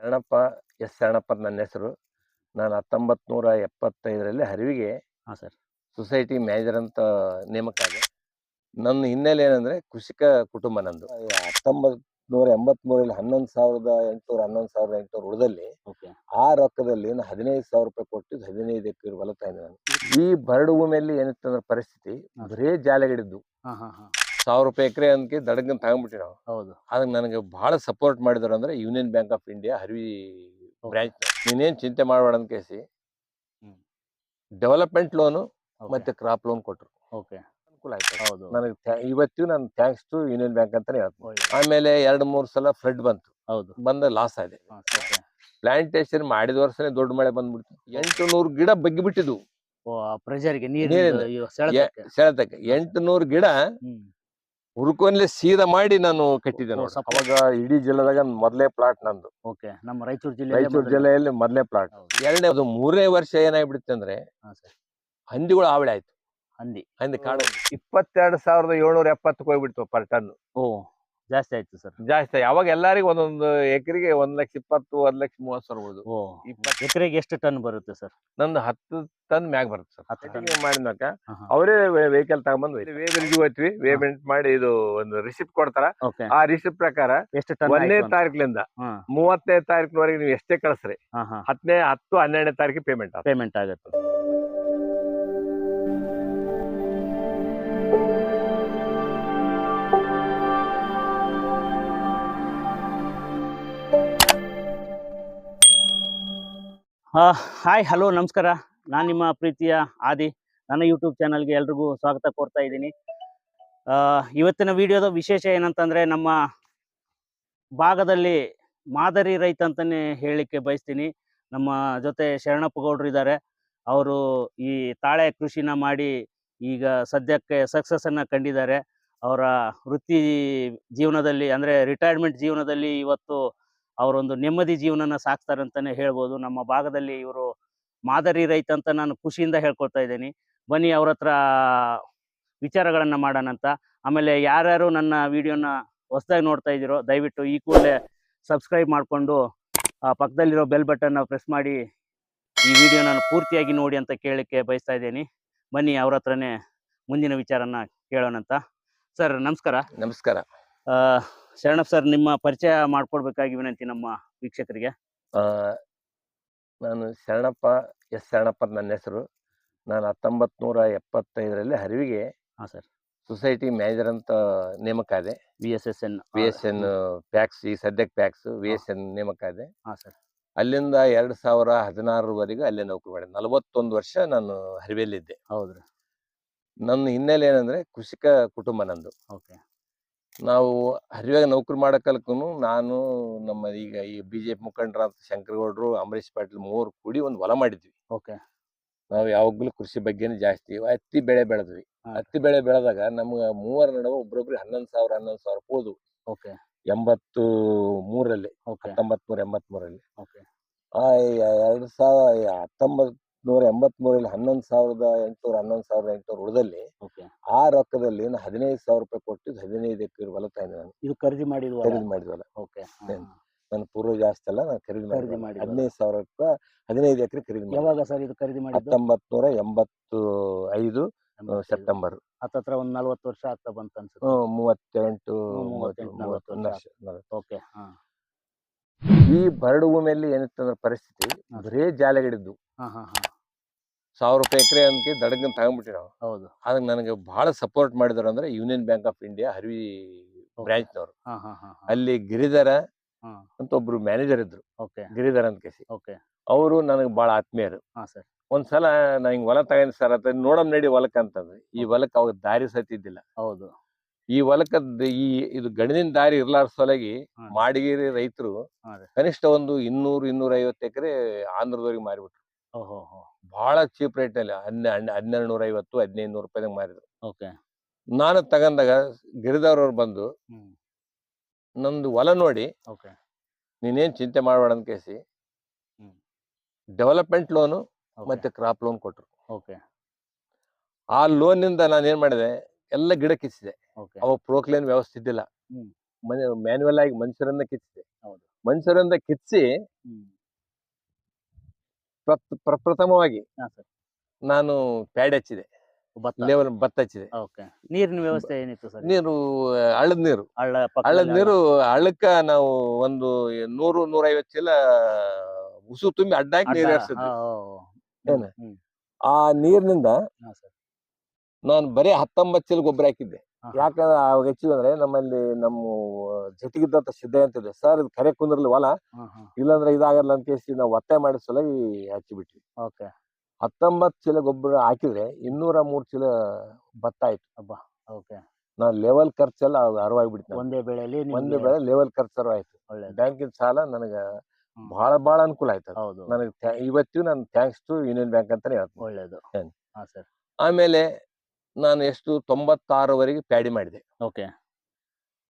Sharanappa S. Sharanappa ನನ್ನ ಹೆಸರು. ನಾನು ಹತ್ತೊಂಬತ್ತು ನೂರ ಎಪ್ಪತ್ತೈದರಲ್ಲಿ ಹರಿವಿಗೆ ಹಾಂ ಸರ್. ಸೊಸೈಟಿ ಮ್ಯಾನೇಜರ್ ಅಂತ ನೇಮಕ ಆದೆ ನನ್ನ ಹಿನ್ನೆಲೆ ಏನಂದ್ರೆ ಕೃಷಿಕ ಕುಟುಂಬ ನಂದು. ಹತ್ತೊಂಬತ್ತು ನೂರ ಎಂಬತ್ಮೂರಲ್ಲಿ ಹನ್ನೊಂದು ಸಾವಿರದ ಎಂಟುನೂರ ಹನ್ನೊಂದು ಸಾವಿರದ ಎಂಟುನೂರ ಉಳಿದಲ್ಲಿ ಆ ರೊಕ್ಕದಲ್ಲಿ ನಾನು ಹದಿನೈದು ಸಾವಿರ ರೂಪಾಯಿ ಕೊಟ್ಟು ಹದಿನೈದು ಎಕರೆ ಹೊಲ ನಾನು ಈ ಬರಡು ಭೂಮಿಯಲ್ಲಿ ಏನಿತ್ತಂದ್ರೆ ಪರಿಸ್ಥಿತಿ ಅದರೇ ಬರೇ ಜಾಲಗಿಡಿದ್ದು ಸಾವಿರ ರೂಪಾಯಿ ಎಕರೆ ಅಂದ್ಕೆ ದಡಗನ್ ತಗೊಂಡ್ಬಿಟ್ಟಿ ನಾವು ಹೌದು. ಅದಕ್ಕೆ ನನಗೆ ಬಹಳ ಸಪೋರ್ಟ್ ಮಾಡಿದ್ರು ಅಂದ್ರೆ Union Bank of India Harivi branch ನೀನೇನು ಚಿಂತೆ ಮಾಡಬೇಡ ಅಂತ ಕೇಸಿ. Development loan. ಮತ್ತೆ ಕ್ರಾಪ್ ಲೋನ್ ಕೊಟ್ಟರು ಓಕೆ ಅನುಕೂಲ ಆಯ್ತು ಹೌದು. ನನಗೆ ಇವತ್ತು ನಾನು ಥ್ಯಾಂಕ್ಸ್ ಟು ಯೂನಿಯನ್ ಬ್ಯಾಂಕ್ ಅಂತಾನೆ ಹೇಳ್ತೀನಿ. ಆಮೇಲೆ ಎರಡು ಮೂರು ಸಲ ಫ್ಲಡ್ ಬಂತು. ಹೌದು. ಬಂದ ಲಾಸ್ ಆಗಿದೆ. ಪ್ಲಾಂಟೇಶನ್ ಮಾಡಿದ ವರ್ಷನೇ ದೊಡ್ಡ ಮಳೆ ಬಂದ್ಬಿಡ್ತು. ಎಂಟು ನೂರು ಗಿಡ ಬಗ್ಗಿ ಬಿಟ್ಟಿದ್ವು ಪ್ರೆಷರ್ಗೆ ನೀರು ಸೆಳೆತಕ್ಕೆ. ಎಂಟು ನೂರು ಗಿಡ ಹುರ್ಕೊಂಡ್ಲೆ ಸೀದಾ ಮಾಡಿ ನಾನು ಕಟ್ಟಿದ್ದೆ ಓ, ನೋಡಿ. ಅವಾಗ ಇಡೀ ಜಿಲ್ಲೆದಾಗ ಮೊದಲೇ ಪ್ಲಾಟ್ ನಂದು. ಓಕೆ ನಮ್ಮ ರಾಯಚೂರು ಜಿಲ್ಲೆ ರಾಯಚೂರು ಜಿಲ್ಲೆಯಲ್ಲಿ ಮೊದಲೇ ಪ್ಲಾಟ್. ಎರಡನೇ ಅದು ಮೂರನೇ ವರ್ಷ ಏನಾಗ್ಬಿಡುತ್ತೆ ಅಂದ್ರೆ ಹಂದಿಗಳು ಆವಳೆ ಆಯ್ತು? ಹಂದಿ. ಹಂದಿ ಕಾಡ ಇಪ್ಪತ್ತೆರಡು ಸಾವಿರದ ಏಳ್ನೂರ ಎಪ್ಪತ್ತಕ್ಕೆ ಹೋಗ್ಬಿಡ್ತು ಪರ್ ಟನ್ ಓ. ಜಾಸ್ತಿ ಆಯ್ತು ಸರ್. ಜಾಸ್ತಿ ಅವಾಗ ಎಲ್ಲರಿಗೂ ಒಂದೊಂದು ಎಕರೆಗೆ ಒಂದ್ ಲಕ್ಷ ಇಪ್ಪತ್ತು ಒಂದ್ ಲಕ್ಷ ಮೂವತ್ತು ಸಾವಿರ ಉಳ್ದು. ಓ ಇಪ್ಪತ್ತು ಎಕರೆಗೆ ಎಷ್ಟು ಟನ್ ಬರುತ್ತೆ ಸರ್? ನಂದು ಹತ್ತು ಟನ್ ಮ್ಯಾಗ ಬರುತ್ತೆ ಸರ್. ಹತ್ತು ಟನ್. ಮಾಡಿದ್ನಾಕ ಹಾಂ ಹಾಂ. ಅವರೇ ವೆಹಿಕಲ್ ತಗೊಂಡ್ ವೇ ಬ್ರಿಡ್ಜ್ ಹೋಯ್ತಿವಿ. ವೇಮೆಂಟ್ ಮಾಡಿ ಇದು ಒಂದು ರಿಸಿಪ್ಟ್ ಕೊಡ್ತಾರ. ಓಕೆ ಆ ರಿಸಿಪ್ಟ್ ಪ್ರಕಾರ ಎಷ್ಟು ಟನ್ ಒಂದನೇ ತಾರೀಕಿನಿಂದ ಹಾಂ. ಮೂವತ್ತನೇ ತಾರೀಕಿನವರೆಗೆ ನೀವು ಎಷ್ಟೇ ಕಳಿಸ್ರಿ. ಹಾಂ ಹಾಂ. ಹತ್ತನೇ ಹತ್ತು ಹನ್ನೆರಡನೇ ತಾರೀಕಿಗೆ ಪೇಮೆಂಟ್ ಆಗುತ್ತೆ. ಪೇಮೆಂಟ್ ಆಗುತ್ತೆ. ಹಾಯ್, ಹಲೋ, ನಮಸ್ಕಾರ. ನಾನು ನಿಮ್ಮ ಪ್ರೀತಿಯ ಆದಿ. ನನ್ನ ಯೂಟ್ಯೂಬ್ ಚಾನಲ್ಗೆ ಎಲ್ರಿಗೂ ಸ್ವಾಗತ ಕೋರ್ತಾ ಇದ್ದೀನಿ. ಇವತ್ತಿನ ವಿಡಿಯೋದ ವಿಶೇಷ ಏನಂತಂದರೆ ನಮ್ಮ ಭಾಗದಲ್ಲಿ ಮಾದರಿ ರೈತ ಅಂತಲೇ ಹೇಳಲಿಕ್ಕೆ ಬಯಸ್ತೀನಿ. ನಮ್ಮ ಜೊತೆ ಶರಣಪ್ಪ ಗೌಡ್ರು ಇದ್ದಾರೆ. ಅವರು ಈ ತಾಳೆ ಕೃಷಿನ ಮಾಡಿ ಈಗ ಸದ್ಯಕ್ಕೆ ಸಕ್ಸಸ್ಸನ್ನು ಕಂಡಿದ್ದಾರೆ. ಅವರ ವೃತ್ತಿ ಜೀವನದಲ್ಲಿ ಅಂದ್ರೆ ರಿಟೈರ್ಮೆಂಟ್ ಜೀವನದಲ್ಲಿ ಇವತ್ತು ಅವರೊಂದು ನೆಮ್ಮದಿ ಜೀವನನ ಸಾಕ್ತಾರೆ ಅಂತಾನೆ ಹೇಳ್ಬೋದು. ನಮ್ಮ ಭಾಗದಲ್ಲಿ ಇವರು ಮಾದರಿ ರೈತ ಅಂತ ನಾನು ಖುಷಿಯಿಂದ ಹೇಳ್ಕೊಳ್ತಾ ಇದ್ದೀನಿ. ಬನ್ನಿ ಅವ್ರ ಹತ್ರ ವಿಚಾರಗಳನ್ನ ಮಾಡೋಣ ಅಂತ. ಆಮೇಲೆ ಯಾರ್ಯಾರು ನನ್ನ ವಿಡಿಯೋನ ಹೊಸದಾಗಿ ನೋಡ್ತಾ ಇದ್ದೀರೋ ದಯವಿಟ್ಟು ಈ ಕೂಡಲೇ ಸಬ್ಸ್ಕ್ರೈಬ್ ಮಾಡಿಕೊಂಡು ಪಕ್ಕದಲ್ಲಿರೋ ಬೆಲ್ ಬಟನ್ನ ಪ್ರೆಸ್ ಮಾಡಿ ಈ ವಿಡಿಯೋನ ಪೂರ್ತಿಯಾಗಿ ನೋಡಿ ಅಂತ ಕೇಳಲಿಕ್ಕೆ ಬಯಸ್ತಾ ಇದ್ದೀನಿ. ಬನ್ನಿ ಅವ್ರ ಹತ್ರನೇ ಮುಂದಿನ ವಿಚಾರನ ಕೇಳೋಣ ಅಂತ ಸರ್ ನಮಸ್ಕಾರ. ನಮಸ್ಕಾರ. ಶರಣಪ್ಪ ಸರ್ ನಿಮ್ಮ ಪರಿಚಯ ಮಾಡ್ಕೊಡ್ಬೇಕಾಗಿ ವಿನಂತಿ ನಮ್ಮ ವೀಕ್ಷಕರಿಗೆ. ನಾನು ಶರಣಪ್ಪ ಎಸ್ ಶರಣಪ್ಪ ನನ್ನ ಹೆಸರು. ನಾನು ಹತ್ತೊಂಬತ್ತು ನೂರ ಎಪ್ಪತ್ತೈದರಲ್ಲಿ ಹರಿವಿಗೆ ಹಾಂ ಸರ್. ಸೊಸೈಟಿ ಮ್ಯಾನೇಜರ್ ಅಂತ ನೇಮಕ ಆದೆ. V S S N V S N PACS ಈ ಸದ್ಯಕ್ಕೆ ಪ್ಯಾಕ್ಸ್ ವಿ ಎಸ್ ಎನ್ ನೇಮಕ ಆದೆ. ಹಾಂ ಸರ್. ಅಲ್ಲಿಂದ ಎರಡು ಸಾವಿರ ಹದಿನಾರರವರೆಗೂ ಅಲ್ಲೇ ನೌಕರಿ ಮಾಡಿದೆ. ನಲವತ್ತೊಂದು ವರ್ಷ ನಾನು ಹರಿವೆಯಲ್ಲಿದ್ದೆ. ಹೌದ್ರಿ. ನನ್ನ ಹಿನ್ನೆಲೆ ಏನಂದ್ರೆ ಕೃಷಿಕ ಕುಟುಂಬ ನಂದು. ಓಕೆ. ನಾವು ಹರಿವಾಗ ನೌಕರಿ ಮಾಡಕ್ಕಲ್ಕು ನಾನು ನಮ್ಮ ಈಗ ಈ ಬಿಜೆಪಿ ಮುಖಂಡರಾದ ಶಂಕರಗೌಡರು ಅಂಬರೀಶ್ ಪಾಟೀಲ್ ಮೂವರು ಕೂಡಿ ಒಂದು ಹೊಲ ಮಾಡಿದ್ವಿ. ಓಕೆ. ನಾವು ಯಾವಾಗಲೂ ಕೃಷಿ ಬಗ್ಗೆನೇ ಜಾಸ್ತಿ ಹತ್ತಿ ಬೆಳೆ ಬೆಳೆದ್ವಿ. ಹತ್ತಿ ಬೆಳೆ ಬೆಳೆದಾಗ ನಮ್ಗೆ ಮೂವರ ನಡುವೆ ಒಬ್ರೊಬ್ರಿಗೆ ಹನ್ನೊಂದು ಸಾವಿರ ಹನ್ನೊಂದು ಸಾವಿರ ಕೂದು ಓಕೆ. ಎಂಬತ್ತು ಮೂರರಲ್ಲಿ ಓಕೆ. ಹತ್ತೊಂಬತ್ ನೂರ ಎಂಬತ್ ಮೂರಲ್ಲಿ ಎರಡ್ ಸಾವಿರ ಹತ್ತೊಂಬತ್ ನೂರ ಎಂಬತ್ ಮೂರಲ್ಲಿ ಹನ್ನೊಂದು ಸಾವಿರದ ಎಂಟುನೂರ ಹನ್ನೊಂದು ಸಾವಿರದ ಎಂಟುನೂರ ಉಳಿದಲ್ಲಿ ಓಕೆ. ಆ ರೊಕ್ಕದಲ್ಲಿ ನಾನು ಹದಿನೈದು ಸಾವಿರ ರೂಪಾಯಿ ಕೊಟ್ಟು ಹದಿನೈದು ಎಕರೆ ಹೊಲ ತಂದೆ ನಾನು. ಇದು ಖರೀದಿ ಮಾಡಿದ್ವ ಖರೀದಿ ಮಾಡಿದ್ವಲ್ಲ ಓಕೆ? ನನ್ನ ಪೂರ್ವ ಜಾಸ್ತಿ ಅಲ್ಲ ನಾನು ಖರೀದಿ ಖರೀದಿ ಮಾಡಿದ್ವಲ್ಲ. ಹದಿನೈದು ಸಾವಿರ ರೂಪಾಯಿ ಹದಿನೈದು ಎಕರೆ ಖರೀದಿ ಯಾವಾಗ ಸರ್ ಇದು ಖರೀದಿ ಮಾಡಿದ್ದು? ಹತ್ತೊಂಬತ್ ನೂರ ಎಂಬತ್ತು ಐದು. ಸೆಪ್ಟೆಂಬರ್. ಹತ್ತತ್ರ ಒಂದ್ ನಲ್ವತ್ತು ವರ್ಷ ಆಗ್ತಾ ಬಂತ ಅನ್ಸುತ್ತೆ. ಹ್ಮ್, ಮೂವತ್ತೆಂಟು ಹ್ಮ್, ಮೂವತ್ತು- ಮೂವತ್ತೆಂಟು, ನಲವತ್ತು ಮೂವತ್ತೊಂದು ವರ್ಷ ವರ್ಷ ನಲವತ್ತು. ಓಕೆ ಹಾ. ಈ ಬರಡು ಭೂಮಿಯಲ್ಲಿ ಏನಿತ್ತಂದ್ರೆ ಪರಿಸ್ಥಿತಿ. ಬರೇ ಜಾಲಗಿಡಿದ್ದು ಹಾ ಹಾ ಹಾ. ಸಾವಿರ ರೂಪಾಯಿ ಎಕರೆ ಅಂತ ದಡಗನ್ ತಗೊಂಡ್ಬಿಟ್ಟಿ ನಾವು. ಹೌದು. ಅದಕ್ಕೆ ನನಗೆ ಬಹಳ ಸಪೋರ್ಟ್ ಮಾಡಿದ್ರು ಅಂದ್ರೆ Union Bank of India Harivi. ಬ್ರಾಂಚ್ನವರು. ಅಲ್ಲಿ ಗಿರಿಧರ ಅಂತ ಒಬ್ರು ಮ್ಯಾನೇಜರ್ ಇದ್ರು. ಓಕೆ. ಗಿರಿಧರ್ ಅಂತ ಕೇಸಿ. ಓಕೆ. ಅವರು ನನಗೆ ಬಹಳ ಆತ್ಮೀಯರು. ಒಂದ್ಸಲ ನಾ ಹಿಂಗ್ ಹೊಲ ತಗೊಂಡ್ ಸರ್ ಅಂತ ನೋಡಮ್ ನಡಿ ಹೊಲಕ್ ಅಂತಂದ್ರೆ. ಈ ಹೊಲಕ್ ಅವಾಗ ದಾರಿ ಸತ್ತಿದ್ದಿಲ್ಲ. ಹೌದು. ಈ ಹೊಲಕ್ಕದ್ ಈ ಇದು ಗಣಿನ ದಾರಿ ಇರ್ಲಾರ ಸಲಗಿ. ಮಾಡಿಗಿರಿ ರೈತರು ಕನಿಷ್ಠ ಒಂದು ಇನ್ನೂರು ಇನ್ನೂರ ಐವತ್ತು ಎಕರೆ ಆಂಧ್ರದವ್ರಿಗೆ ಮಾರಿಬಿಟ್ರು. ಬಹಳ ಚೀಪ್ ರೇಟ್ ಅಲ್ಲಿ ಹನ್ನೆ ಹನ್ನೆ- ಹನ್ನೆರಡು ನೂರ ಐವತ್ತು ಹದಿನೈದು ನೂರು ರೂಪಾಯಿದಾಗ ಮಾರಿದ್ರು. ಓಕೆ. ನಾನು ತಗೊಂಡಾಗ ಗಿರಿದವ್ರವ್ರು ಬಂದು ನಂದು ಹೊಲ ನೋಡಿ ಓಕೆ. ನೀನೇನ್ ಚಿಂತೆ ಮಾಡಬೇಡ ಅಂತ ಕೇಸಿ ಡೆವಲಪ್ಮೆಂಟ್ ಲೋನು ಮತ್ತೆ ಕ್ರಾಪ್ ಲೋನ್ ಕೊಟ್ರು. ಓಕೆ. ಆ ಲೋನ್ನಿಂದ ನಾನು ಏನ್ ಮಾಡಿದೆ ಎಲ್ಲ ಗಿಡ ಕಿಚ್ಚಿದೆ ಓಕೆ. ಅವಾಗ ಪ್ರೋಕ್ಲೇನ್ ವ್ಯವಸ್ಥೆ ಇದ್ದಿಲ್ಲ. ಮ್ಯಾನ್ಯುವಲ್ ಆಗಿ ಮನುಷ್ಯರನ್ನ ಕಿಚ್ಚಿದೆ ಹೌದು. ಮನುಷ್ಯರಿಂದ ಕಿತ್ಸಿ ಪ್ರಪ್ರಥಮವಾಗಿ ನಾನು ಪ್ಯಾಡ್ ಹಚ್ಚಿದೆ. ಲೆವೆಲ್ ಭತ್ತ ಹಚ್ಚಿದೆ. ಓಕೆ. ನೀರಿನ ವ್ಯವಸ್ಥೆ ಏನಿತ್ತು ಸರ್? ನೀರು ಹಳ್ಳದ ನೀರು. ಹಳ್ಳ ಹಳ್ಳದ ಪಕ್ಕದಲ್ಲಿ ನೀರು ಹಳ್ಳಕ್ಕ ನಾವು ಒಂದು ನೂರು ನೂರೈವತ್ತು ಚೀಲ ಉಸು ತುಂಬಿ ಅಡ್ಡಾಕಿ ಅಡ್ಡ? ನೀರು ಹಾ, ಹರಿಸಿದ್ವಿ ಓ, ಓ. ಏನು? ಹ್ಮ್, ಆ ನೀರಿನಿಂದ ಹಾ ನಾನು ಬರೀ ಹತ್ತೊಂಬತ್ತು ಚೀಲ ಗೊಬ್ಬರ ಹಾಕಿದ್ದೆ. ಯಾಕಂದ್ರೆ ಅವಾಗ ಹೆಚ್ಚಿದಂದ್ರೆ ನಮ್ಮಲ್ಲಿ ನಮ್ಮ ಜೊತೆಗಿದ್ದಂತ ಸಿದ್ಧ ಅಂತಿದೆ ಸರ್ ಇದು ಕರೆ ಕುಂದ್ರಲಿ ಹೊಲ. ಇಲ್ಲಾಂದ್ರೆ ಇದಾಗಲ್ಲ ಅಂತ ಕೇಸಿ ನಾವು ಒತ್ತಾಯ ಮಾಡಿದ ಸಲುವಾಗಿ ಹಚ್ಚಿಬಿಟ್ವಿ. ಓಕೆ. ಹತ್ತೊಂಬತ್ತು ಚೀಲ ಗೊಬ್ಬರ ಹಾಕಿದ್ರೆ ಇನ್ನೂರ ಮೂರ್ ಚೀಲ ಭತ್ತ ಆಯ್ತು. ಅಬ್ಬಾ ಓಕೆ. ನಾ ಲೆವೆಲ್ ಖರ್ಚೆಲ್ಲ ಅರವಾಗ್ಬಿಡ್ತೀನಿ ಒಂದೇ ಬೆಳೆಯಲ್ಲಿ ಒಂದೇ ಬೆಳೆ ಲೆವೆಲ್ ಖರ್ಚು ಅರವಾಯ್ತು. ಒಳ್ಳೆ ಬ್ಯಾಂಕಿನ ಸಾಲ ನನಗ ಬಹಳ ಬಹಳ ಅನುಕೂಲ ಆಯ್ತು ಹೌದು. ನನಗೆ ಇವತ್ತಿಗೂ ನಾನು ಥ್ಯಾಂಕ್ಸ್ ಟು ಯೂನಿಯನ್ ಬ್ಯಾಂಕ್ ಅಂತಾನೆ ಹೇಳ್ತೀನಿ. ಒಳ್ಳೇದು? ಹಾ ಸರ್. ಆಮೇಲೆ ನಾನು ಎಷ್ಟು ತೊಂಬತ್ತಾರವರೆಗೆ ಪ್ಯಾಡಿ ಮಾಡಿದೆ. ಓಕೆ.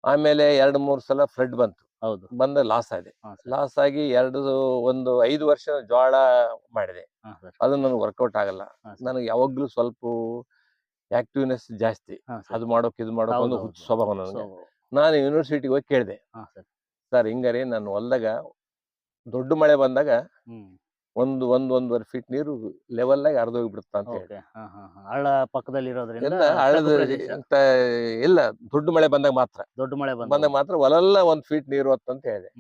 ಆಮೇಲೆ ಎರಡು ಮೂರು ಸಲ ಫ್ಲಡ್ ಬಂತು. ಹೌದು. ಬಂದ ಲಾಸ್ ಆಗಿದೆ ಲಾಸ್ ಆಗಿ ಎರಡು ಒಂದು ಐದು ವರ್ಷ ಜೋಳ ಮಾಡಿದೆ. ಅದು ನನಗೆ ವರ್ಕೌಟ್ ಆಗಲ್ಲ. ನನಗೆ ಯಾವಾಗ್ಲೂ ಸ್ವಲ್ಪ ಆಕ್ಟಿವ್ನೆಸ್ ಜಾಸ್ತಿ. ಅದು ಮಾಡೋಕೆ ಇದು ಮಾಡೋಕೆ ಒಂದು ಸ್ವಭಾವ ನನಗೆ. ನಾನು ಯೂನಿವರ್ಸಿಟಿಗೆ ಹೋಗಿ ಕೇಳಿದೆ. ಸರ್. ಹಿಂಗಾರೆ ನಾನು ಹೊಲ್ದಾಗ ದೊಡ್ಡ ಮಳೆ ಬಂದಾಗ ಒಂದು ಒಂದು ಒಂದೂವರೆ ಫೀಟ್ ನೀರು ಲೆವೆಲ್ ಆಗಿ ಹರಿದು ಹೋಗ್ಬಿಡುತ್ತೆ ಅಂತ ಹೇಳಿ. ಹಳ್ಳ ಪಕ್ಕದಲ್ಲಿ ಇರೋದ್ರಿಂದ ಎಲ್ಲ ಹಳ್ಳದ ಅಂತ ಇಲ್ಲ ದೊಡ್ಡ ಮಳೆ ಬಂದಾಗ ಮಾತ್ರ. ದೊಡ್ಡ ಮಳೆ ಬಂದಾಗ ಮಾತ್ರ ಒಲೆಲ್ಲ ಒಂದ್ ಫೀಟ್ ನೀರು ಅಂತ ಹೇಳಿದೆ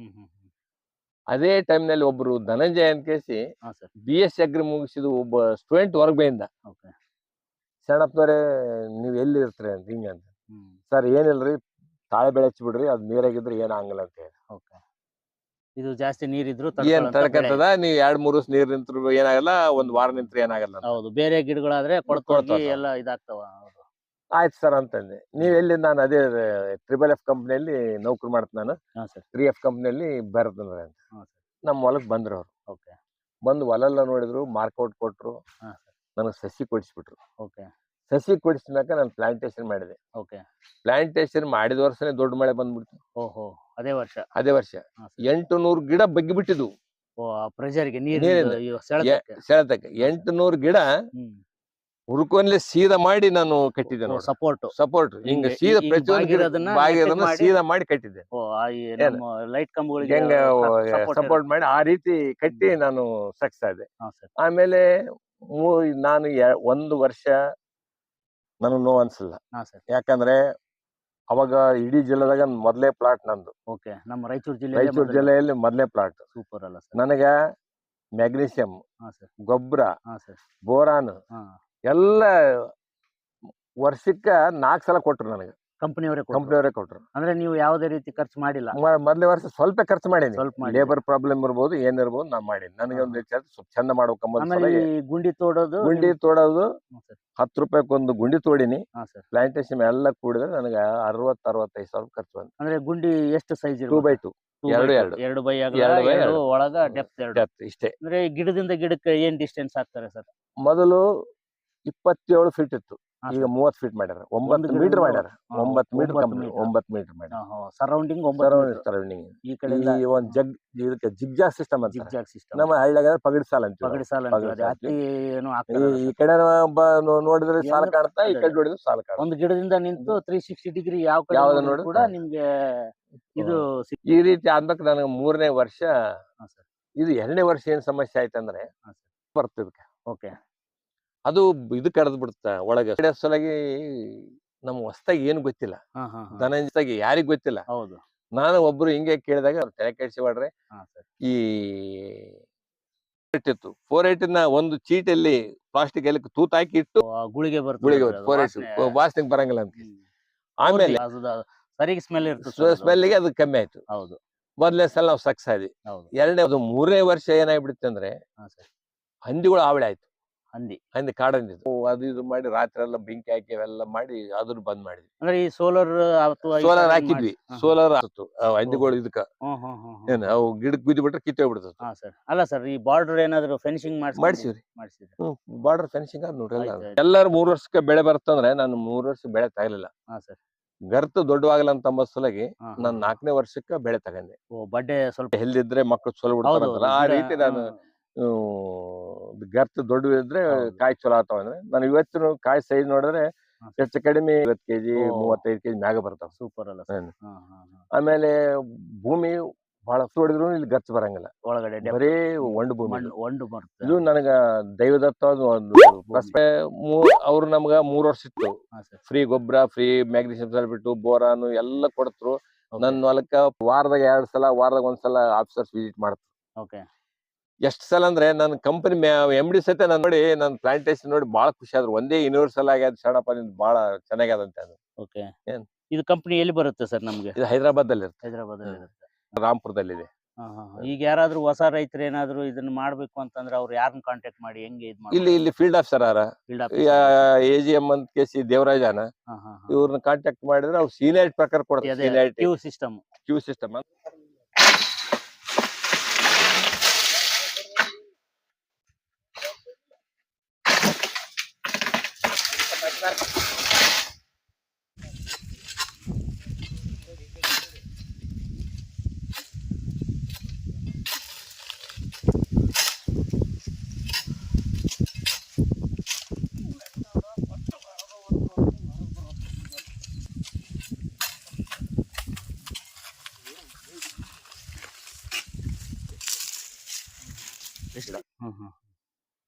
ಅದೇ ಟೈಮ್ನಲ್ಲಿ ಒಬ್ರು ಧನಂಜಯ ಅಂತ ಕೇಸಿ ಬಿ ಎಸ್ ಅಗ್ರಿ ಮುಗಿಸಿದ ಒಬ್ಬ ಸ್ಟೂಡೆಂಟ್ ಓಕೆ. ಸಣ್ಣಪ್ಪನವ್ರೆ ನೀವ್ ಎಲ್ಲಿ ಇರ್ತೀರಿ ಅಂತ ಹಿಂಗ ಅಂತ. ಹ್ಮ್. ಸರ್ ಏನಿಲ್ರಿ ತಾಳೆ ಬೆಳೆ ಹಚ್ಬಿಡ್ರಿ ಅದ್ ನೀರಾಗಿದ್ರೆ ಏನ್ ಆಗಲ್ಲ ಅಂತ ಹೇಳಿ. ಇದು ಜಾಸ್ತಿ ನೀರಿದ್ರು ಏನ್. ತಡ್ಕಂತದ ನೀವ್ ಎರಡ್ ಮೂರು ದಿವಸ ನೀರ್ ನಿಂತ್ರು ಏನಾಗಲ್ಲ ಒಂದ್ ವಾರ ನಿಂತ್ರು ಏನಾಗಲ್ಲ ಹೌದು ಬೇರೆ ಗಿಡಗಳಾದ್ರೆ ಕೊಡ್ಕೊಳ್ತೀವಿ. ಎಲ್ಲ ಇದಾಗ್ತಾವ ಆಯ್ತು ಸರ್ ಅಂತಂದೆ. ನೀವ್ ಎಲ್ಲಿ ನಾನು ಅದೇ ಟ್ರಿಬಲ್ ಎಫ್ ಕಂಪ್ನಿಯಲ್ಲಿ ನೌಕರಿ ಮಾಡ್ತೀನಿ ನಾನು. ತ್ರೀ ಎಫ್ ಕಂಪ್ನಿಯಲ್ಲಿ ಬರ್ತಂದ್ರೆ ಅಂತ. ನಮ್ಮ ಹೊಲಕ್ ಬಂದ್ರು ಅವ್ರು. ಓಕೆ. ಬಂದು ಹೊಲೆಲ್ಲ ನೋಡಿದ್ರು ಮಾರ್ಕೌಟ್ ಕೊಟ್ರು. ನನಗೆ ಸಸಿ ಕೊಡಿಸ್ಬಿಟ್ರು. ಓಕೆ. ಸಸಿ ಕೊಡಿಸಿದಾಗ ನಾನು ಪ್ಲಾಂಟೇಶನ್ ಮಾಡಿದೆ. ಓಕೆ. ಪ್ಲಾಂಟೇಶನ್ ಮಾಡಿದ ವರ್ಷನೇ ದೊಡ್ಡ ಮಳೆ ಬಂದ್ಬಿಡ್ತು. ಓಹೋ. ಅದೇ ವರ್ಷ. ಅದೇ ವರ್ಷ. ಎಂಟು ನೂರು ಗಿಡ ಬಗ್ಗಿಬಿಟ್ಟಿದ್ವು. ಓ ಆ ಪ್ರೆಷರ್ಗೆ ನೀರು. ಸೆಳೆತಕ್ಕೆ. ಎಂಟು ನೂರು ಗಿಡ ಹುರ್ಕೊಂಡ್ಲೆ ಸೀದಾ ಮಾಡಿ ನಾನು ಕಟ್ಟಿದ್ದೆ ನೋಡಿ. ಸಪೋರ್ಟ್. ಸಪೋರ್ಟ್. ಹಿಂಗ ಸೀದ ಪ್ರತಿಯೊಂದು ಸೀದಾ ಮಾಡಿ ಕಟ್ಟಿದ್ದೆ. ಲೈಟ್ ಕಂಬಗಳಿಗೆ ಹೆಂಗ ಸಪೋರ್ಟ್ ಮಾಡಿ ಆ ರೀತಿ ಕಟ್ಟಿ ನಾನು ಸಕ್ಸ್ ಆದೆ. ಆಮೇಲೆ ನಾನು ಒಂದು ವರ್ಷ ನನಗೆ ನೋವು ಅನ್ಸಲ್ಲ. ಯಾಕಂದ್ರೆ ಅವಾಗ ಇಡೀ ಜಿಲ್ಲೆದಾಗ ಮೊದಲೇ ಪ್ಲಾಟ್ ನಂದು. ಓಕೆ ನಮ್ಮ ರಾಯಚೂರು ಜಿಲ್ಲೆ ರಾಯಚೂರು ಜಿಲ್ಲೆಯಲ್ಲಿ ಮೊದಲೇ ಪ್ಲಾಟ್ ಸೂಪರ್ ಅಲ್ಲ ಸರ್ ನನಗ ಮ್ಯಾಗ್ನೀಷಿಯಂ ಹಾ ಸರ್ ಗೊಬ್ಬರ ಹಾ ಸರ್ ಬೋರಾನ್ ಹಾ. ಎಲ್ಲ ವರ್ಷಕ್ಕ ನಾಲ್ಕು ಸಲ ಕೊಟ್ರು ನನಗೆ. ಕಂಪನಿಯವರೇ ಕಂಪನಿಯವರೇ ಕೊಟ್ರು. ಅಂದ್ರೆ ನೀವು ಯಾವುದೇ ರೀತಿ ಖರ್ಚು ಮಾಡಿಲ್ಲ. ಮ- ವರ್ಷ ಸ್ವಲ್ಪ ಖರ್ಚು ಮಾಡೀನಿ. ಸ್ವಲ್ಪ ಮಾಡಿ ಲೇಬರ್ ಪ್ರಾಬ್ಲಮ್ ಇರ್ಬೋದು ಏನಿರ್ಬೋದು ನಾ ಮಾಡೀನಿ. ನನಗೆ ಒಂದು ಸ್ವಲ್ಪ ಚಂದ ಮಾಡ್ಬೇಕಂಬ ಆಮೇಲೆ ಈ ಗುಂಡಿ ತೋಡೋದು ಗುಂಡಿ ತೋಡೋದು ಹ್ಮ್ ರೂಪಾಯಿ ಹತ್ತು ರೂಪಾಯಿಗೊಂದು ಗುಂಡಿ ತೋಡಿನಿ. ಹಾ ಸರ್. ಪ್ಲಾಂಟೇಶನ್ ಎಲ್ಲ ಕೂಡಿದ್ರೆ ನನಗೆ ಅರವತ್ ಅರವತ್ತೈದು ಸಾವಿರ ಖರ್ಚು ಬಂತು. ಅಂದ್ರೆ ಗುಂಡಿ ಎಷ್ಟು ಸೈಜ್ ಟೂ ಬೈ ಟೂ ಎರಡು. ಎರಡು. ಎರಡು ಬೈ ಅಗಲ ಎರಡು by ಎರಡು ಎರಡು. ಒಳಗ ಡೆಪ್ತ್ ಎರಡು. ಇಷ್ಟೇ. ಅಂದ್ರೆ ಗಿಡದಿಂದ ಗಿಡಕ್ಕೆ ಏನ್ ಡಿಸ್ಟೆನ್ಸ್ ಹಾಕ್ತಾರೆ ಸರ್? ಮೊದಲು ಇಪ್ಪತ್ತೇಳು ಫೀಟ್ ಇತ್ತು. ಈಗ ಮೂವತ್ ಮೂವತ್ತು ಫೀಟ್ ಮಾಡ್ಯಾರ ಒಂಬತ್ತು ಮೀಟರ್ ಮಾಡ್ಯಾರ ಒಂಬತ್ತು ಮೀಟರ್ ಕಂಪ್ನಿ. ಒಂಬತ್ತು ಮೀಟರ್ ಮಾಡ್ಯಾರ ಸರೌಂಡಿಂಗ್ ಒಂಬತ್ತು ಸರೌಂಡಿಂಗ್ ಈ ಕಡೆ ಈ ಒಂದ್ ಜಗ್ ಇದಕ್ಕೆ ಜಿಗ್ಜಾಗ್ ಸಿಸ್ಟಮ್ ಅಂತ ಜಿಗ್ಜಾಗ್ ಸಿಸ್ಟಮ್ ನಮ್ಮ ಹಳ್ಳಿಯಾಗ ಪಗಡಿ ಸಾಲ ಅಂತ ಪಗಡಿ ಸಾಲ ಈ ಕಡೆ ಒಬ್ಬ ನೋಡಿದ್ರೆ ಸಾಲ ಕಾಡ್ತಾ ಈ ಕಡೆ ನೋಡಿದ್ರೆ ಸಾಲ ಕಾಣ್ತಾ. ಒಂದು ಗಿಡದಿಂದ ನಿಂತು ತ್ರೀ ಸಿಕ್ಸ್ಟಿ ಡಿಗ್ರಿ ಯಾವ ಕಡೆ ಯಾವ್ದು ನೋಡಿದ್ರು ಕೂಡ. ನಿಮ್ಗೆ ಇದು ಈ ರೀತಿ ಆದ್ಮೇಲೆ ನನಗೆ ಮೂರನೇ ವರ್ಷ ಇದು ಎರಡನೇ ವರ್ಷ ಏನ್ ಸಮಸ್ಯೆ ಆಯ್ತಂದ್ರೆ ಬರ್ತದಕ್ಕೆ ಓಕೆ. ಅದು ಇದು ಕಡ್ದ್ ಬಿಡುತ್ತ ಒಳಗೆ. ಸಲಗಿ ನಮ್ ಹೊಸ್ತಾಗಿ ಏನು ಗೊತ್ತಿಲ್ಲ. ಹಾ ಯಾರಿಗ ಗೊತ್ತಿಲ್ಲ. ಹೌದು. ನಾನು ಒಬ್ರು ಹಿಂಗೆ ಕೇಳಿದಾಗ ಅವ್ರು ತಲೆ ಕೆಡಿಸಿವಾಡ್ರೆ ಹಾ ಈ ಇಟ್ಟಿತ್ತು ಫೋರ್ನ ಒಂದು ಚೀಟಲ್ಲಿ ಪ್ಲಾಸ್ಟಿಕ್ ಎಲ್ಲಿ ತೂತ್ ಹಾಕಿ ಇಟ್ಟು ಆ ಗುಳಿಗೆ ಗುಳಿಗೆ ಫೋರ್ ಏಟ್ ವಾಸನೆಗೆ ಬರಂಗಿಲ್ಲ ಅಂತ. ಆಮೇಲೆ ಸರಿಗೆ ಸ್ಮೆಲ್ ಇರ್ತದೆ sir ಅದು. ಸ್ಮೆಲ್ಗೆ ಅದು ಕಮ್ಮಿ ಆಯ್ತು. ಹೌದು. ಮೊದಲನೇ ಸಲ ನಾವು ಸಕ್ಸ್ ಆದ್ವಿ. ಎರಡನೇ ಅದು ಮೂರನೇ ವರ್ಷ ಏನಾಗ್ಬಿಡುತ್ತೆ ಅಂದ್ರೆ ಹಂದಿಗಳು ಆವಳೆ ಆಯ್ತು. ಹಂದಿ ಹಂದಿ ಕಾಡಂದಿದ್ದು ಅದು ಇದು ಮಾಡಿ ರಾತ್ರಿ ಎಲ್ಲ ಬೆಂಕಿ ಹಾಕಿ ಅವೆಲ್ಲ ಮಾಡಿ ಅದ್ರ ಬಂದ್ ಮಾಡಿದ್ವಿ. ಅಂದ್ರೆ ಈ ಸೋಲಾರ್ ಅಥವಾ ಸೋಲಾರ್ ತರ ಹಾಕಿದ್ವಿ. ಸೋಲಾರ್ ಆಗ್ತು ಹಂದಿಗಳು ಇದಕ್ಕ. ಏನು ಅವು ಗಿಡಕ್ ಬಿದ್ದು ಬಿಟ್ರೆ ಕಿತ್ತೋಗ್ಬಿಡ್ತದೆ ಹಾ ಸರ್. ಅಲ್ಲ ಸರ್ ಈ ಬಾರ್ಡರ್ ಏನಾದ್ರು ಫೆನಿಶಿಂಗ್ ಮಾಡಿ ಮಾಡಿಸಿದ್ರಿ? ಮಾಡಿಸಿದ್ರೆ ಬಾರ್ಡರ್ ಫೆನಿಶಿಂಗ್ ಆದ್ ನೋಡ್ರಿ ಎಲ್ಲ. ಎಲ್ಲಾರು ಮೂರ್ ವರ್ಷಕ್ಕೆ ಬೆಳೆ ಬರ್ತಂದ್ರೆ ನಾನು ಮೂರ್ ವರ್ಷ ಬೆಳೆ ತಗಲಿಲ್ಲ. ಹಾ ಸರ್. ಗರ್ತ ದೊಡ್ಡವಾಗಲ್ಲ ಅಂತ ಅಂಬ ಹಾ, ನಾನು. ನಾಲ್ಕನೇ ವರ್ಷಕ್ಕೆ ಬೆಳೆ ತಗೊಂಡೆ. ಬಡ್ಡೆ ಸ್ವಲ್ಪ ಹೆಲ್ದಿದ್ರೆ ಮಕ್ಕಳು ಚಲೋ ಆ ರೀತಿ ನಾನು ಗರ್ತು ದೊಡ್ಡ ಇದ್ರೆ ಹೌದು. ಕಾಯಿ ಚಲೋ ಆತಾವ ಅಂದ್ರೆ. ನಾನು ಇವತ್ತಿನ ಕಾಯಿ ಸೈಜ್ ನೋಡಿದ್ರೆ. ಹೆಚ್ಚು ಕಡಿಮೆ ಐವತ್ತು ಕೆಜಿ. ಮೂವತ್ತೈದು ಕೆಜಿ ಮ್ಯಾಗ ಬರ್ತಾವ. ಸೂಪರ್ ಅಲ್ಲ ಆಮೇಲೆ ಭೂಮಿ ಬಹಳ ಹೊಡಿದ್ರು ಇಲ್ಲಿ ಗಚ್ಚ ಬರಂಗಿಲ್ಲ. ಒಳಗಡೆ ಬರೀ ಒಂಡ್ ಭೂಮಿ ಒಂಡ್ ಇದು. ನನಗ ದೈವದತ್ತ ಅವ್ರು ನಮ್ಗ ಮೂರ್ ವರ್ಷ ಇತ್ತು. ಫ್ರೀ ಗೊಬ್ಬರ ಫ್ರೀ ಮ್ಯಾಗ್ನೀಷಿಯಂ ಸಲ್ಬಿಟ್ಟು ಬೋರಾನು ಎಲ್ಲ ಕೊಡ್ತರು. ನನ್ನ ಹೊಲಕ್ಕ ವಾರದಾಗ ಎರಡ್ ಸಲ ವಾರದಾಗ ಒಂದ್ಸಲ ಆಫೀಸರ್ಸ್ ವಿಸಿಟ್ ಮಾಡ್ತಾರೆ ಓಕೆ ಎಷ್ಟ್ ಸಲ ಅಂದ್ರೆ ನನ್ನ ಕಂಪನಿ ಎಂ ಡಿ ಸಹಿತ ನಾನು ನೋಡಿ ನನ್ನ ಪ್ಲಾಂಟೇಶನ್ ನೋಡಿ ಬಹಳ ಖುಷಿ ಆದ್ರು. ಒಂದೇ ಯೂನಿವರ್ಸಲ್ ಆಗ್ಯದ ಶರಣಪ್ಪ ನಿಂದು ಬಹಳ ಚೆನ್ನಾಗ್ಯದ ಅಂತ ಅದು. ಓಕೆ. ಏನ್? ಇದು ಕಂಪನಿ ಎಲ್ಲಿ ಬರುತ್ತೆ ಸರ್ ನಮ್ಗೆ? ಇದು ಹೈದರಾಬಾದ್ ಅಲ್ಲಿ ಇರುತ್ತೆ ಹೈದರಾಬಾದ್ ಹ್ಮ್. ಹಾ, ಹಾ. ಈಗ ಯಾರಾದ್ರೂ ಹೊಸ ರೈತರು ಏನಾದ್ರು ಇದನ್ನ ಮಾಡ್ಬೇಕು ಅಂತಂದ್ರೆ ಅವ್ರು ಯಾರನ್ನ ಕಾಂಟ್ಯಾಕ್ಟ್ ಮಾಡಿ ಹೆಂಗೆ ಇದು ಇಲ್ಲಿ ಇಲ್ಲಿ ಫೀಲ್ಡ್ ಆಫೀಸರ್ ಆರ. ಎ ಜಿ ಎಂ ಅಂತ ಕೆ ಸಿ ದೇವರಾಜನ. ಇವ್ರನ್ನ ಕಾಂಟ್ಯಾಕ್ಟ್ ಮಾಡಿದ್ರೆ ಅವ್ರು ಸೀನಿಯರ್ ಪ್ರಕಾರ ಕೊಡ್ತಾರೆ. ಸಿಸ್ಟಮ್ ಕ್ಯೂ ಸಿಸ್ಟಮ್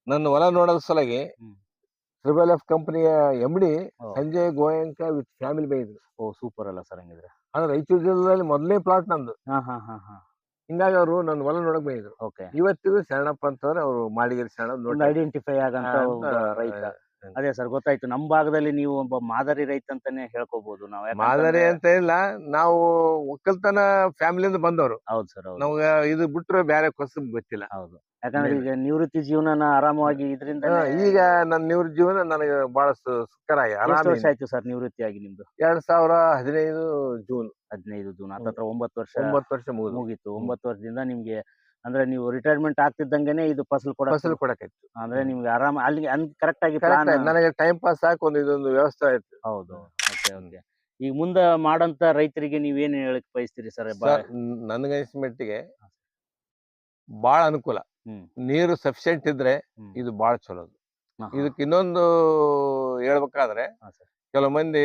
ನನ್ನ ಹೊಲ ನೋಡೋದ್ ಸಲಗಿ. ಟ್ರಿಬಲ್ ಎಫ್ ಕಂಪನಿಯ M D. Sanjay Goenka with family ಬೈದ್ರು O super ಅಲ್ಲ ಸರ್ ಹಂಗಿದ್ರೆ. ಅಂದ್ರೆ ರಾಯಚೂರು ಜಿಲ್ಲೆಯಲ್ಲಿ ಮೊದಲನೇ ಪ್ಲಾಟ್ ನಂದು ಹಾ ಹಾ ಹಾ ಹಾ. ಹಿಂಗಾಗಿ ಅವರು ನನ್ನ ಹೊಲ ನೋಡಕ್ ಬೈದ್ರು ಓಕೆ ಇವತ್ತಿಗೂ ಶರಣಪ್ಪ ಅಂತಂದ್ರೆ ಅವರು ಮಾಡಿಗಿರಿ ಶರಣ ಐಡೆಂಟಿಫೈ ಆಗಂತ ರೈತ. ಅದೇ ಸರ್ ಗೊತ್ತಾಯ್ತು. ನಮ್ ಭಾಗದಲ್ಲಿ ನೀವು ಒಬ್ಬ ಮಾದರಿ ರೈತ ಅಂತಾನೆ ಹೇಳ್ಕೋಬಹುದು ನಾವು. ಯಾಕಂತಂದ್ರೆ- ಮಾದರಿ ಅಂತ ಇಲ್ಲ ನಾವು ಒಕ್ಕಲ್ತನ ಫ್ಯಾಮಿಲಿಯಿಂದ ಬಂದವರು. ಹೌದು ಸರ್ ಹೌದು. ನಮ್ಗ ಇದು ಬಿಟ್ರೆ ಬೇರೆ ಕೊಸಬ್ ಗೊತ್ತಿಲ್ಲ. ಹೌದು. ಯಾಕಂದ್ರೆ ಈಗ ನಿವೃತ್ತಿ ಜೀವನನ ಆರಾಮವಾಗಿ ಇದರಿಂದ ಹಾ, ಈಗ ನನ್ನ ನಿವೃತ್ತಿ ಜೀವನ ನನಗೆ ಬಹಳ ಸು- ಸುಖರಾಗಿ ಎಷ್ಟು ಆರಾಮ ವರ್ಷ ಆಯ್ತು ಸರ್ ನಿವೃತ್ತಿಯಾಗಿ ನಿಮ್ದು? ಎರಡ್ ಸಾವಿರ ಹದಿನೈದು ಜೂನ್. ಹದಿನೈದು ಜೂನ್ ಹತ್ತತ್ರ ಒಂಬತ್ತು ವರ್ಷ ಒಂಬತ್ತು ವರ್ಷ ಮುಗಿತು. ಮುಗೀತು ಒಂಬತ್ತು ವರ್ಷದಿಂದ ನಿಮ್ಗೆ ಅಂದ್ರೆ ನೀವು ರಿಟೈರ್ಮೆಂಟ್ ಆಗ್ತಿದ್ದಂಗೆನೆ ಇದು ಫಸಲ್ ಕೊಡ ಫಸಲ್ ಕೊಡಕೈತಿ ಅಂದ್ರೆ ನಿಮ್ಗೆ ಆರಾಮ ಅಲ್ಲಿ ಕರೆಕ್ಟ್ ಆಗಿ ನನಗೆ ಟೈಮ್ ಪಾಸ್ ಸಾಕು ಒಂದು ಇದೊಂದು ವ್ಯವಸ್ಥೆ ಆಯ್ತು. ಹೌದು. ಓಕೆ ಓಕೆ ಈಗ ಮುಂದೆ ಮಾಡಂತ ರೈತರಿಗೆ ನೀವೇನ್ ಹೇಳಕ್ ಬಯಸ್ತೀರಿ ಸರ್? ನನ್ಗೆ ನನಗನ್ಸಿದ ಮಟ್ಟಿಗೆ ಬಾಳ ಅನುಕೂಲ. ನೀರು ಸಫಿಶಿಯಂಟ್ ಇದ್ರೆ ಇದು ಬಾಳ ಚಲೋ ಇದಕ್ಕೆ ಇನ್ನೊಂದು ಹೇಳ್ಬೇಕಾದ್ರೆ ಕೆಲವು ಮಂದಿ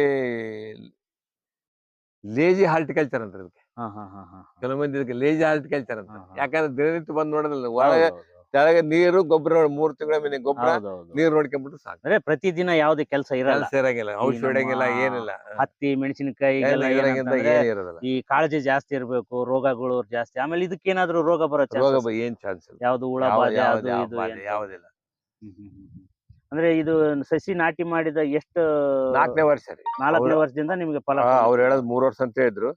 ಲೇಜಿ ಹಾರ್ಟಿಕಲ್ಚರ್ ಅಂತ ಇದಕ್ಕೆ. ಕೆಲವು ಮಂದಿ ಇದಕ್ಕೆ ಲೇಜಿ ಹಾರ್ಟಿಕಲ್ಚರ್ ಅಂತ. ಯಾಕಂದ್ರೆ ದಿನನಿತ್ಯ ಬಂದ್ ನೋಡೋದಿಲ್ಲ ಒಳಗೆ ಕೆಳಗೆ ನೀರು ಗೊಬ್ಬರ ಮೂರ್ ತಿಂಗಳ ಮೇಲೆ ಗೊಬ್ಬರ ನೀರ್ ನೋಡ್ಕೊಂಡ್ಬಿಟ್ಟು ಸಾಕು. ಅಂದ್ರೆ ಪ್ರತಿದಿನ ಯಾವ್ದೇ ಕೆಲಸ ಇರಲ್ಲ. ಇರಂಗಿಲ್ಲ ಔಷಧಿ ಹೊಡೆಯಂಗಿಲ್ಲ ಏನಿಲ್ಲ. ಹತ್ತಿ ಮೆಣಸಿನಕಾಯಿ ಈ ಕಾಳಜಿ ಜಾಸ್ತಿ ಇರ್ಬೇಕು ರೋಗಗಳು ಜಾಸ್ತಿ ಆಮೇಲೆ ಇದಕ್ಕೇನಾದ್ರೂ ರೋಗ ಬರೋ ರೋಗ ಏನ್ ಚಾನ್ಸ್ ಯಾವ್ದು ಹುಳ ಯಾವ್ದಿಲ್ಲ. ಅಂದ್ರೆ ಇದು ಸಸಿ ನಾಟಿ ಮಾಡಿದ ಎಷ್ಟು ನಾಲ್ಕನೇ ವರ್ಷ ರೀ. ನಾಲ್ಕನೇ ವರ್ಷದಿಂದ ನಿಮ್ಗೆ ಫಲ ಅವ್ರು ಹೇಳೋದು ಮೂರ್ ವರ್ಷ ಅಂತ ಹೇಳಿದ್ರು.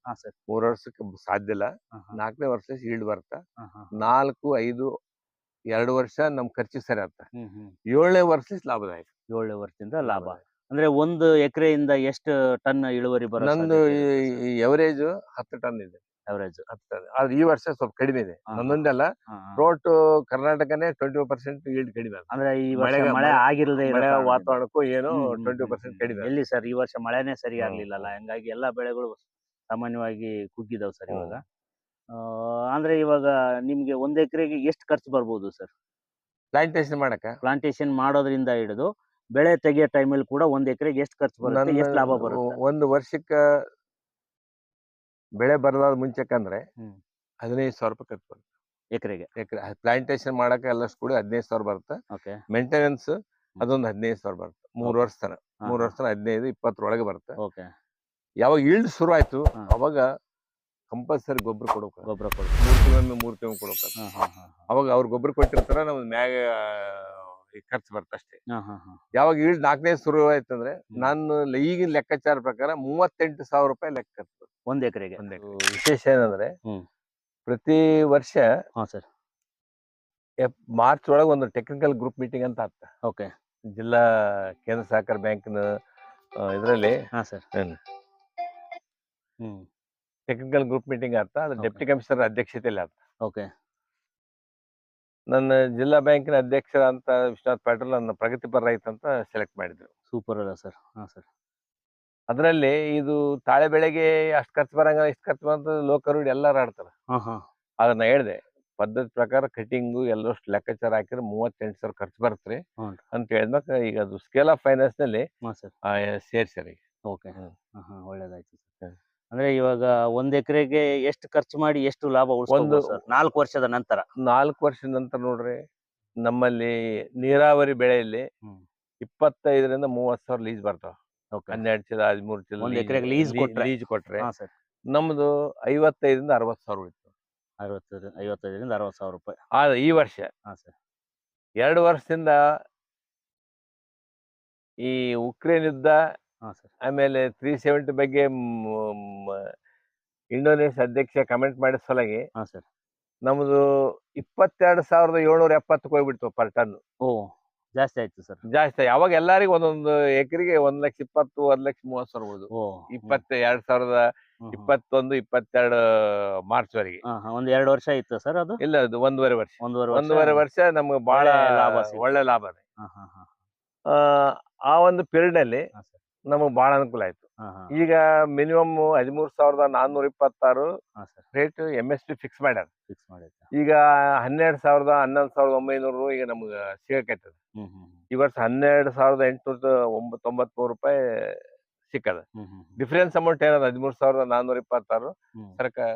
ಮೂರ್ ವರ್ಷಕ್ಕೆ ಸಾಧ್ಯ ಇಲ್ಲ. ನಾಲ್ಕನೇ ವರ್ಷ ಈಲ್ಡ್ ಬರ್ತಾ. ನಾಲ್ಕು ಐದು ಎರಡು ವರ್ಷ ನಮ್ ಖರ್ಚು ಸರಿ ಹ್ಮ್ ಏಳನೇ ವರ್ಷ ಲಾಭದಾಯಕ. ಏಳನೇ ವರ್ಷದಿಂದ ಲಾಭ. ಅಂದ್ರೆ ಒಂದು ಎಕರೆಯಿಂದ ಎಷ್ಟು ಟನ್ ಇಳುವರಿ ಬರುತ್ತೆ ನಂದು ಎವರೇಜ್ ಹತ್ತು ಟನ್ ಇದೆ. ಅವರೇಜ್ ಹತ್ತು ಟನ್ ಆದ್ರೆ ಈ ವರ್ಷ ಸ್ವಲ್ಪ ಕಡಿಮೆ ಇದೆ. ಹಾ, ಹಾ. ನನ್ನೊಂದಲ್ಲ ಟೋಟ್ ಕರ್ನಾಟಕನೇ ಟ್ವೆಂಟಿ ಪರ್ಸೆಂಟ್ ಈಲ್ಡ್ ಕಡಿಮೆ ಆಗಿದೆ. ಅಂದ್ರೆ ಈ ವರ್ಷ ಮಳೆಗೆ- ಮಳೆ ಆಗಿರದೆ ಮಳೆ ವಾತಾವರಣಕ್ಕೂ ಏನು ಟ್ವೆಂಟಿ ಪರ್ಸೆಂಟ್ ಕಡಿಮೆ ಆಗಿದೆ. ಎಲ್ಲಿ ಸರ್ ಈ ವರ್ಷ ಮಳೆನೇ ಸರಿ ಹ್ಮ್, ಆಗ್ಲಿಲ್ಲಲ್ಲ? ಹಂಗಾಗಿ ಎಲ್ಲಾ ಬೆಳೆಗಳು ಸಾಮಾನ್ಯವಾಗಿ ಕುಗ್ಗಿದಾವ್ ಸರ್ ಹ್ಮ್. ಇವಾಗ ಆ, ಅಂದ್ರೆ ಇವಾಗ ನಿಮ್ಗೆ ಒಂದ್ ಎಕರೆಗೆ ಎಷ್ಟು ಖರ್ಚು ಬರ್ಬೋದು ಸರ್? ಪ್ಲಾಂಟೇಶನ್ ಮಾಡಕ ಪ್ಲಾಂಟೇಶನ್ ಮಾಡೋದ್ರಿಂದ ಹಿಡಿದು ಬೆಳೆ ತೆಗಿಯೋ ಟೈಮಲ್ಲಿ ಕೂಡ ಒಂದ್ ಎಕರೆಗೆ ಎಷ್ಟು ಖರ್ಚು ಬರುತ್ತೆ? ಎಷ್ಟು ಲಾಭ ಬರುತ್ತೆ? ಒಂದು ವರ್ಷಕ್ಕ ಬೆಳೆ ಬರಲಾದ ಮುಂಚೆಕಂದ್ರೆ ಹ್ಮ್. ಹದಿನೈದು ಸಾವಿರ ರೂಪಾಯಿ ಖರ್ಚು ಬರುತ್ತೆ. ಎಕರೆಗೆ. ಎಕರೆ ಪ್ಲಾಂಟೇಶನ್ ಮಾಡಕ ಎಲ್ಲ ಕೂಡ ಹದಿನೈದು ಸಾವಿರ ಬರುತ್ತೆ. ಓಕೆ. ಮೇಂಟೆನೆನ್ಸ್ ಅದೊಂದು ಹದಿನೈದು ಸಾವಿರ ಬರುತ್ತೆ. ಮೂರ್. ವರ್ಷ ತನ ಮೂರ್ ವರ್ಷ ತನ ಹದಿನೈದು ಇಪ್ಪತ್ತರೊಳಗೆ ಬರುತ್ತೆ. ಓಕೆ. ಯಾವಾಗ ಇಲ್ಡ್ ಶುರು ಆಯ್ತು ಹಾ. ಅವಾಗ ಕಂಪಲ್ಸರಿ ಗೊಬ್ಬರ ಕೊಡಬೇಕು. ಗೊಬ್ಬರ ಕೊಡು ಮೂರ್ ತಿಂಗಳೊಮ್ಮೆ ಮೂರು ತಿಂಗಳು ಕೊಡ್ಬೇಕು ಹಾ ಹಾ ಹಾ ಅವಾಗ ಅವ್ರು ಗೊಬ್ಬರ ಕೊಟ್ಟಿರ್ತಾರ ನಮ್ ಮ್ಯಾಗ ಈ ಖರ್ಚು ಬರುತ್ತೆ ಅಷ್ಟೇ. ಹಾ ಹಾ ಹಾ. ಯಾವಾಗ ಈಲ್ಡ್ ನಾಲ್ಕನೇ ಶುರು ಆಯ್ತಂದ್ರೆ. ನಾನು ಈಗಿನ ಲೆಕ್ಕಾಚಾರ ಪ್ರಕಾರ ಮೂವತ್ತೆಂಟು ಸಾವಿರ ರೂಪಾಯಿ ಲೆಕ್ಕ ಖರ್ಚು. ಬರುತ್ತೆ. ಒಂದ್ ಎಕರೆಗೆ. ಒಂದ್ ಎಕ್ರೆ. ವಿಶೇಷ ಏನಂದ್ರೆ ಹ್ಮ್. ಪ್ರತಿ ವರ್ಷ ಹಾ ಸರ್. ಎಪ್- ಮಾರ್ಚ್ ಒಳಗೆ ಒಂದು ಟೆಕ್ನಿಕಲ್ ಗ್ರೂಪ್ ಮೀಟಿಂಗ್ ಅಂತ ಆಗ್ತ. ಓಕೆ. ಜಿಲ್ಲಾ ಕೇಂದ್ರ ಸಹಕಾರ ಬ್ಯಾಂಕ್ನ ಇದರಲ್ಲಿ ಹಾ sir. Hmm. Hmm. Technical group meeting ಆಗ್ತಾ ಅದು Okay. ಡೆಪ್ಟಿ ಕಮಿಷನರ್ ಅಧ್ಯಕ್ಷತೆಯಲ್ಲಿ ಇಲ್ಲ ಓಕೆ. ನನ್ನ ಜಿಲ್ಲಾ ಬ್ಯಾಂಕಿನ ಅಧ್ಯಕ್ಷರ ಅಂತ ವಿಶ್ವನಾಥ್ ಪಾಟೀಲ್ ನನ್ನ ಪ್ರಗತಿಪರ ರೈತ ಅಂತ ಸೆಲೆಕ್ಟ್ ಮಾಡಿದ್ರು. ಸೂಪರ್ ಅಲ್ಲ ಸರ್. ಹಾ ಸರ್. ಅದರಲ್ಲಿ ಇದು ತಾಳೆ ಬೆಳೆಗೆ ಅಷ್ಟು ಖರ್ಚು ಬರಂಗ ಇಷ್ಟು ಖರ್ಚು ಬಂತ ಲೋಕರು ಎಲ್ಲರೂ ಆಡ್ತಾರೆ. ಅದನ್ನ ಹೇಳಿದೆ ಪದ್ಧತಿ ಪ್ರಕಾರ ಕಟಿಂಗು ಎಲ್ಲಷ್ಟು ಲೆಕ್ಕಾಚಾರ ಹಾಕಿದ್ರೆ ಮೂವತ್ತೆಂಟು ಸಾವಿರ ಖರ್ಚು ಬರುತ್ತೆ ಅಂತ ಹೇಳಿದ್ಮೇಲೆ ಈಗ ಅದು ಸ್ಕೇಲ್ ಆಫ್ ಫೈನಾನ್ಸ್ನಲ್ಲಿ ಸೇರ್ಸ್ಯಾರ ಈಗ. ಓಕೆ. ಒಳ್ಳೇದಾಯ್ತು ಅಂದ್ರೆ ಇವಾಗ ಒಂದ್ ಎಕರೆಗೆ ಎಷ್ಟು ಖರ್ಚು ಮಾಡಿ ಎಷ್ಟು ಲಾಭ ಒಂದು- ನಾಲ್ಕು ವರ್ಷದ ನಂತರ. ನಾಲ್ಕು ವರ್ಷದ ನಂತರ ನೋಡ್ರಿ ನಮ್ಮಲ್ಲಿ ನೀರಾವರಿ ಬೆಳೆಯಲ್ಲಿ. ಇಪ್ಪತ್ತೈದರಿಂದ ಮೂವತ್ತು ಸಾವಿರ ಲೀಸ್ ಬರ್ತಾವ. ಹನ್ನೆರಡು ಚೀಲ ಹದಿಮೂರು ಚೀಲ ಲೀಸ್ ಎಕ್ರೆಗೆ lease ಕೊಟ್ರೆ? ಲೀಸ್ ಕೊಟ್ರೆ ಹಾ ಸರ್. ನಮ್ದು ಐವತ್ತೈದರಿಂದ ಅರವತ್ತು ಸಾವಿರ ಇತ್ತು ಅರವತ್ತು ಐವತ್ತೈದರಿಂದ ಅರವತ್ತು ಸಾವಿರ ರೂಪಾಯಿ. ಆದ್ರೆ ಈ ವರ್ಷ ಹಾ ಸರ್. ಎರಡು ವರ್ಷದಿಂದ ಈ ಉಕ್ರೇನ್ ಯುದ್ಧ ಹಾ ಸರ್. ಆಮೇಲೆ ತ್ರೀ ಸೆವೆಂಟಿ ಬಗ್ಗೆ ಇಂಡೋನೇಷ್ಯಾ ಅಧ್ಯಕ್ಷ ಕಮೆಂಟ್ ಮಾಡಿದ ಸಲಾಗಿ ಹಾ ಸರ್. ನಮ್ದು ಇಪ್ಪತ್ತೆರಡು ಸಾವಿರದ ಏಳ್ನೂರ ಎಪ್ಪತ್ತಕ್ಕೆ ಹೋಗ್ಬಿಡ್ತು ಪರ್ ಟನ್. ಓ. ಜಾಸ್ತಿ ಆಯ್ತು ಸರ್. ಜಾಸ್ತಿ ಅವಾಗ ಎಲ್ಲರಿಗೂ ಒಂದೊಂದು ಎಕರೆಗೆ ಒಂದ್ ಲಕ್ಷ ಇಪ್ಪತ್ತು ಒಂದ್ ಲಕ್ಷ ಮೂವತ್ ಸಾವಿರ ಉಳಿದು ಓ ಇಪ್ಪತ್ತ ಎರಡ್ ಸಾವಿರದ. ಇಪ್ಪತ್ತೊಂದು ಇಪ್ಪತ್ತೆರಡು ಮಾರ್ಚ್ ವರೆಗೆ ಒಂದ್ ಎರಡು ವರ್ಷ ಇತ್ತು ಸರ್ ಅದು? ಇಲ್ಲ ಅದು ಒಂದೂವರೆ ವರ್ಷ. ಒಂದೂವರೆ ವರ್ಷ. ಒಂದೂವರೆ ವರ್ಷ ನಮ್ಗೆ ಬಹಳ ಲಾಭ ಒಳ್ಳೆ ಲಾಭ ಆ, ಒಂದು ಪೀರಿಯಡ್ ಅಲ್ಲಿ. ನಮಗೆ ಬಹಳ ಅನುಕೂಲ ಆಯ್ತು. ಈಗ ಮಿನಿಮಮ್ ಹದಿಮೂರ್ ಸಾವಿರದ ನಾನ್ನೂರ ಇಪ್ಪತ್ತಾರು rate M S P fix ಮಾಡ್ಯಾರ. ಫಿಕ್ಸ್ ಮಾಡೈತೆ ಈಗ ಹನ್ನೆರಡು ಸಾವಿರದ ಹನ್ನೊಂದು ಸಾವಿರದ ಒಂಬೈನೂರು ಈಗ ನಮ್ಗೆ ಸಿಗಕೈತದ. ಈ ವರ್ಷ ಹನ್ನೆರಡು ಸಾವಿರದ ಎಂಟುನೂರ ತೊಂಬತ್ ತೊಂಬತ್ಮೂರು ರೂಪಾಯಿ ಸಿಕ್ಕದ. ಡಿಫ್ರೆನ್ಸ್ ಅಮೌಂಟ್ ಏನದ? ಹದಿಮೂರು ಸಾವಿರದ ನಾನ್ನೂರ ಇಪ್ಪತ್ತಾರು ಸರ್ಕಾರ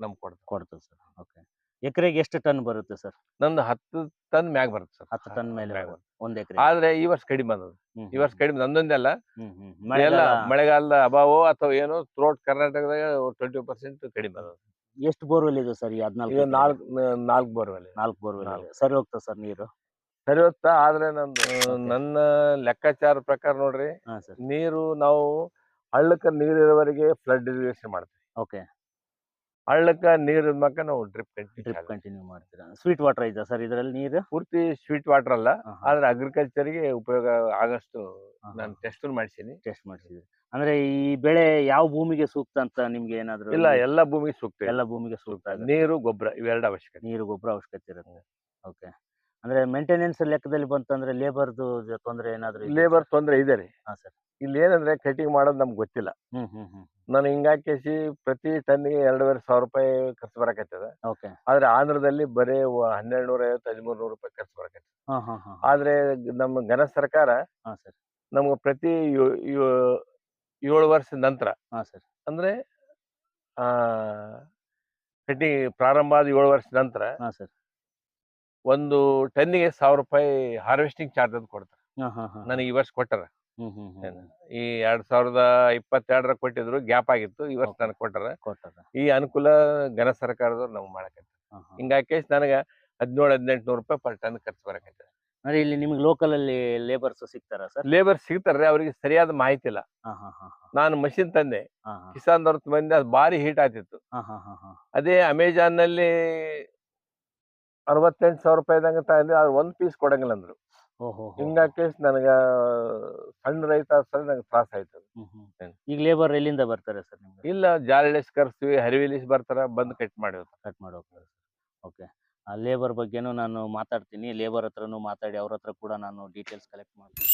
ನಮ್ಗೆ ಕೊಡ್ತದೆ. ಕೊಡ್ತದೆ ಸರ್. ಓಕೆ. ಎಕರೆಗೆ ಎಷ್ಟು ಟನ್ ಬರುತ್ತೆ ಸರ್? ನಂದು ಹತ್ತು ಟನ್ ಮ್ಯಾಗ ಬರುತ್ತೆ ಸರ್. ಹತ್ತು ಟನ್ ಮೇಲೆ. ಒಂದ್ ಎಕರೆ ಆದ್ರೆ ಈ ವರ್ಷ ಕಡಿಮೆ ಬಂದದ ಈ ವರ್ಷ ಕಡಿಮೆ ನಂದೊಂದೇ ಅಲ್ಲ. ಮಳೆ ಹ್ಮ್ ಎಲ್ಲ ಮಳೆಗಾಲದ ಅಭಾವ ಅಥವಾ ಏನೋ ಥ್ರೋಟ್ ಕರ್ನಾಟಕದಾಗ ಟ್ವೆಂಟಿ ಪರ್ಸೆಂಟ್ ಕಡಿಮೆ ಬಂದದ ಎಷ್ಟು ಬೋರ್ವೆಲ್ ಇದೆ ಸರ್ ಹದಿನಾಲ್ಕು ನಾಲ್ಕು ನಾಲ್ಕು ಬೋರ್ವೆಲ್ ನಾಲ್ಕು ಬೋರ್ವೆಲ್. ಸರಿ ಹೋಗ್ತಾ ಸರ್ ನೀರು. ಸರಿ ಹೋಗ್ತಾ ಆದ್ರೆ ನಂದು ನನ್ನ ಲೆಕ್ಕಾಚಾರ ಪ್ರಕಾರ ನೋಡ್ರಿ ನೀರು ನಾವು ಹಳ್ಳಕ್ಕ ನೀರು ಇರೋವರೆಗೆ ಫ್ಲಡ್ ಇರಿಗೇಷನ್ ಮಾಡ್ತೀವಿ. ಓಕೆ. ಹಳ್ಳಕ್ಕ ನೀರು ಮಕ್ಕ ನಾವು ಡ್ರಿಪ್ ಡ್ರಿಪ್ ಕಂಟಿನ್ಯೂ ಮಾಡ್ತೀರಾ? ಸ್ವೀಟ್ ವಾಟರ್ ಐತಾ ಸರ್ ಇದರಲ್ಲಿ ನೀರು? ಪೂರ್ತಿ ಸ್ವೀಟ್ ವಾಟರ್ ಅಲ್ಲ. ಆದ್ರೆ ಅಗ್ರಿಕಲ್ಚರ್ಗೆ ಉಪಯೋಗ ಆಗಷ್ಟು ನಾನು ಟೆಸ್ಟ್ ಮಾಡಿಸಿನಿ. ಟೆಸ್ಟ್ ಮಾಡಿಸಿದ್ರಿ ಅಂದ್ರೆ ಈ ಬೆಳೆ ಯಾವ ಭೂಮಿಗೆ ಸೂಕ್ತ ಅಂತ ನಿಮ್ಗೆ ಏನಾದ್ರು ಇಲ್ಲ ಎಲ್ಲ ಭೂಮಿಗೆ ಸೂಕ್ತ. ಎಲ್ಲ ಭೂಮಿಗೆ ಸೂಕ್ತ. ನೀರು ಗೊಬ್ಬರ ಇವೆರಡು ಅವಶ್ಯಕತೆ. ನೀರು ಗೊಬ್ಬರ ಅವಶ್ಯಕತೆ ಇರುತ್ತೆ. ಓಕೆ ಅಂದ್ರೆ ಮೇಂಟೆನೆನ್ಸ್ ಲೆಕ್ಕದಲ್ಲಿ ಬಂತಂದ್ರೆ ಲೇಬರ್ದು ತೊಂದರೆ ಏನಾದ್ರು? ಲೇಬರ್ ತೊಂದರೆ ಇದೆ ರೀ. ಹಾ ಸರ್ ಇಲ್ಲಿ ಏನಂದ್ರೆ ಕಟಿಂಗ್ ಮಾಡೋದು ನಮ್ಗೆ ಗೊತ್ತಿಲ್ಲ. ಹ್ಮ್ ಹ್ಮ್ ಹ್ಮ್. ನಾನು ಹಿಂಗಾಕೇಸಿ ಪ್ರತಿ ತನ್ಗೆ ಎರಡೂವರೆ ಸಾವಿರ ರೂಪಾಯಿ ಖರ್ಚು ಬರಕತ್ತದ. ಓಕೆ ಆದ್ರೆ ಆಂಧ್ರದಲ್ಲಿ ಬರೀ ಹನ್ನೆರಡು ನೂರ ಐವತ್ತು ಹದಿಮೂರು ನೂರು ರೂಪಾಯಿ ಖರ್ಚು ಬರಕತ್ತದ. ಹಾ ಹಾ ಹಾ ಆದ್ರೆ ನಮ್ಮ ಘನ ಸರ್ಕಾರ ಹಾ ಸರ್ ನಮ್ಗೆ ಪ್ರತಿ ಯೋ- ಯೋ- ಏಳು ವರ್ಷದ ನಂತರ ಹಾ ಸರ್ ಅಂದ್ರೆ ಕಟಿಂಗ್ ಕಟಿ ಪ್ರಾರಂಭ ಆದ ಏಳು ವರ್ಷದ ನಂತರ ಹಾ ಸರ್ ಒಂದು ಟನ್ನಿಗೆ ಸಾವಿರ ರೂಪಾಯಿ ಹಾರ್ವೆಸ್ಟಿಂಗ್ ಚಾರ್ಜ್ ಅಂತ ಕೊಡ್ತಾರೆ. ನನಗೆ ಈ ವರ್ಷ ಕೊಟ್ಟಾರ. ಈ ಎರಡ್ ಸಾವಿರದ ಇಪ್ಪತ್ತೆರಡರ ಕೊಟ್ಟಿದ್ರು ಗ್ಯಾಪ್ ಆಗಿತ್ತು ಈ ವರ್ಷ. ನನಗೆ ಕೊಟ್ಟಾರ. ಈ ಅನುಕೂಲ ಘನ ಸರ್ಕಾರದವ್ರು ನಮ್ಗೆ ಮಾಡಕತ್ತ ಹಿಂಗಾಕೆ ಹಿಂಗಾಗಿ ನನಗೆ ಹದಿನೇಳು ಹದಿನೆಂಟು ನೂರು ರೂಪಾಯಿ ಪರ್ ಟನ್ ಖರ್ಚು ಬರಕೈತೆ ಅಂದ್ರೆ ಇಲ್ಲಿ ನಿಮ್ಗೆ ಲೋಕಲ್ ಅಲ್ಲಿ ಲೇಬರ್ಸ್ ಸಿಗ್ತಾರ ಸರ್ ಲೇಬರ್ ಸಿಗ್ತಾರೆ ಅವ್ರಿಗೆ ಸರಿಯಾದ ಮಾಹಿತಿ ಇಲ್ಲ. ನಾನು ಮಷಿನ್ ತಂದೆ. ಕಿಸಾನ್ ದವ್ರ ಬಂದೆ ಅದು ಭಾರಿ ಹೀಟ್ ಆಗ್ತಿತ್ತು. ಅದೇ ಅಮೆಜಾನ್ನಲ್ಲಿ ಅರವತ್ತೆಂಟು ಸಾವಿರ ರೂಪಾಯಿದಂಗ ತಗೊಂಡು ಅದು ಒಂದು ಪೀಸ್ ಕೊಡಂಗಿಲ್ಲ ಅಂದ್ರು. ಓಹೋ ಕೇಸ್ ನನಗ ಸಣ್ಣ ರೈತ ಸರಿ ನಂಗೆ ತ್ರಾಸ ಆಯ್ತು. ಈಗ ಲೇಬರ್ ಎಲ್ಲಿಂದ ಬರ್ತಾರೆ ಸರ್ ನಿಮ್ಗೆ? ಇಲ್ಲ ಜಾಲಿಸ್ ಕರ್ಸ್ತೀವಿ ಹರಿವಿಲಿಸ್ ಬರ್ತಾರ ಬಂದು ಕಟ್ ಮಾಡಿ ಕಟ್ ಮಾಡಿ ಹೋಗ್ತಾರೆ ಓಕೆ ಆ ಲೇಬರ್ ಬಗ್ಗೆನೂ ನಾನು ಮಾತಾಡ್ತೀನಿ ಲೇಬರ್ ಹತ್ರನೂ ಮಾತಾಡಿ ಅವ್ರ ಹತ್ರ ಕೂಡ ನಾನು ಡೀಟೇಲ್ಸ್ ಕಲೆಕ್ಟ್ ಮಾಡ್ತೀನಿ.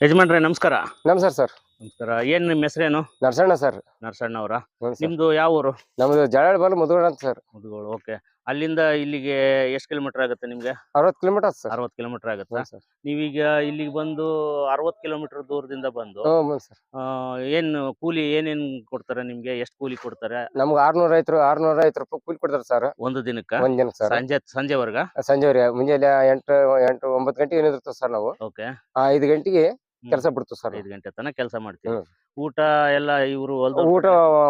ಯಜಮಾನ್ರೆ ನಮಸ್ಕಾರ. ನಮಸ್ಕಾರ ಸರ್. ನಮಸ್ಕಾರ. ಏನ್ ನಿಮ್ಮ ಹೆಸರೇನು? ನರಸಣ್ಣ ಸರ್. ನರಸಣ್ಣ ಅವರ? ಹ್ಞೂ ಸರ್. ನಿಮ್ದು ಯಾವ ಊರು? ನಮ್ದು ಜಳಾಳ ಬಾಲ ಅಂತ ಸರ್. ಮುದುಗೋಳು ಓಕೆ. ಅಲ್ಲಿಂದ ಇಲ್ಲಿಗೆ ಎಷ್ಟು ಕಿಲೋಮೀಟರ್ ಆಗುತ್ತೆ ನಿಮ್ಗೆ? ಅರವತ್ತು ಕಿಲೋಮೀಟರ್ ಸರ್. ಅರವತ್ತು ಕಿಲೋಮೀಟರ್ ಆಗುತ್ತೆ? ಹ್ಞೂ ಸರ್. ನೀವೀಗ ಇಲ್ಲಿಗೆ ಬಂದು ಅರವತ್ತು ಕಿಲೋಮೀಟರ್ ದೂರದಿಂದ ಬಂದು ಹ್ಞೂ ಹ್ಞೂ ಸರ್. ಆ, ಏನ್ ಕೂಲಿ ಏನೇನ್ ಕೊಡ್ತಾರೆ ನಿಮ್ಗೆ? ಎಷ್ಟು ಕೂಲಿ ಕೊಡ್ತಾರೆ? ನಮ್ಗೆ ಆರ್ನೂರ ಐತರು ಆರ್ನೂರ ಐವತ್ತು ರೂಪಾಯಿ ಕೂಲಿ ಕೊಡ್ತಾರೆ ಸರ್. ಒಂದು ದಿನಕ್ಕೆ? ಒಂದ್ ದಿನ ಸರ್. ಸಂಜೆ ಸಂಜೆವರ್ಗ? ಸಂಜೆವರೆಗೆ. ಮುಂಜಾನೆ ಎಂಟು ಎಂಟು ಒಂಬತ್ತು ಗಂಟೆಗೆ ಏನಿರ್ತದೆ ಸರ್ ನಾವು. ಓಕೆ. ಐದು ಗಂಟೆಗೆ ಕೆಲಸ ಬಿಡ್ತು ಸರ್. ಐದು ಗಂಟೆ ತನಕ ಕೆಲಸ ಮಾಡ್ತೀವಿ ಹ್ಮ್. ಊಟ ಎಲ್ಲ ಇವರು ಊಟ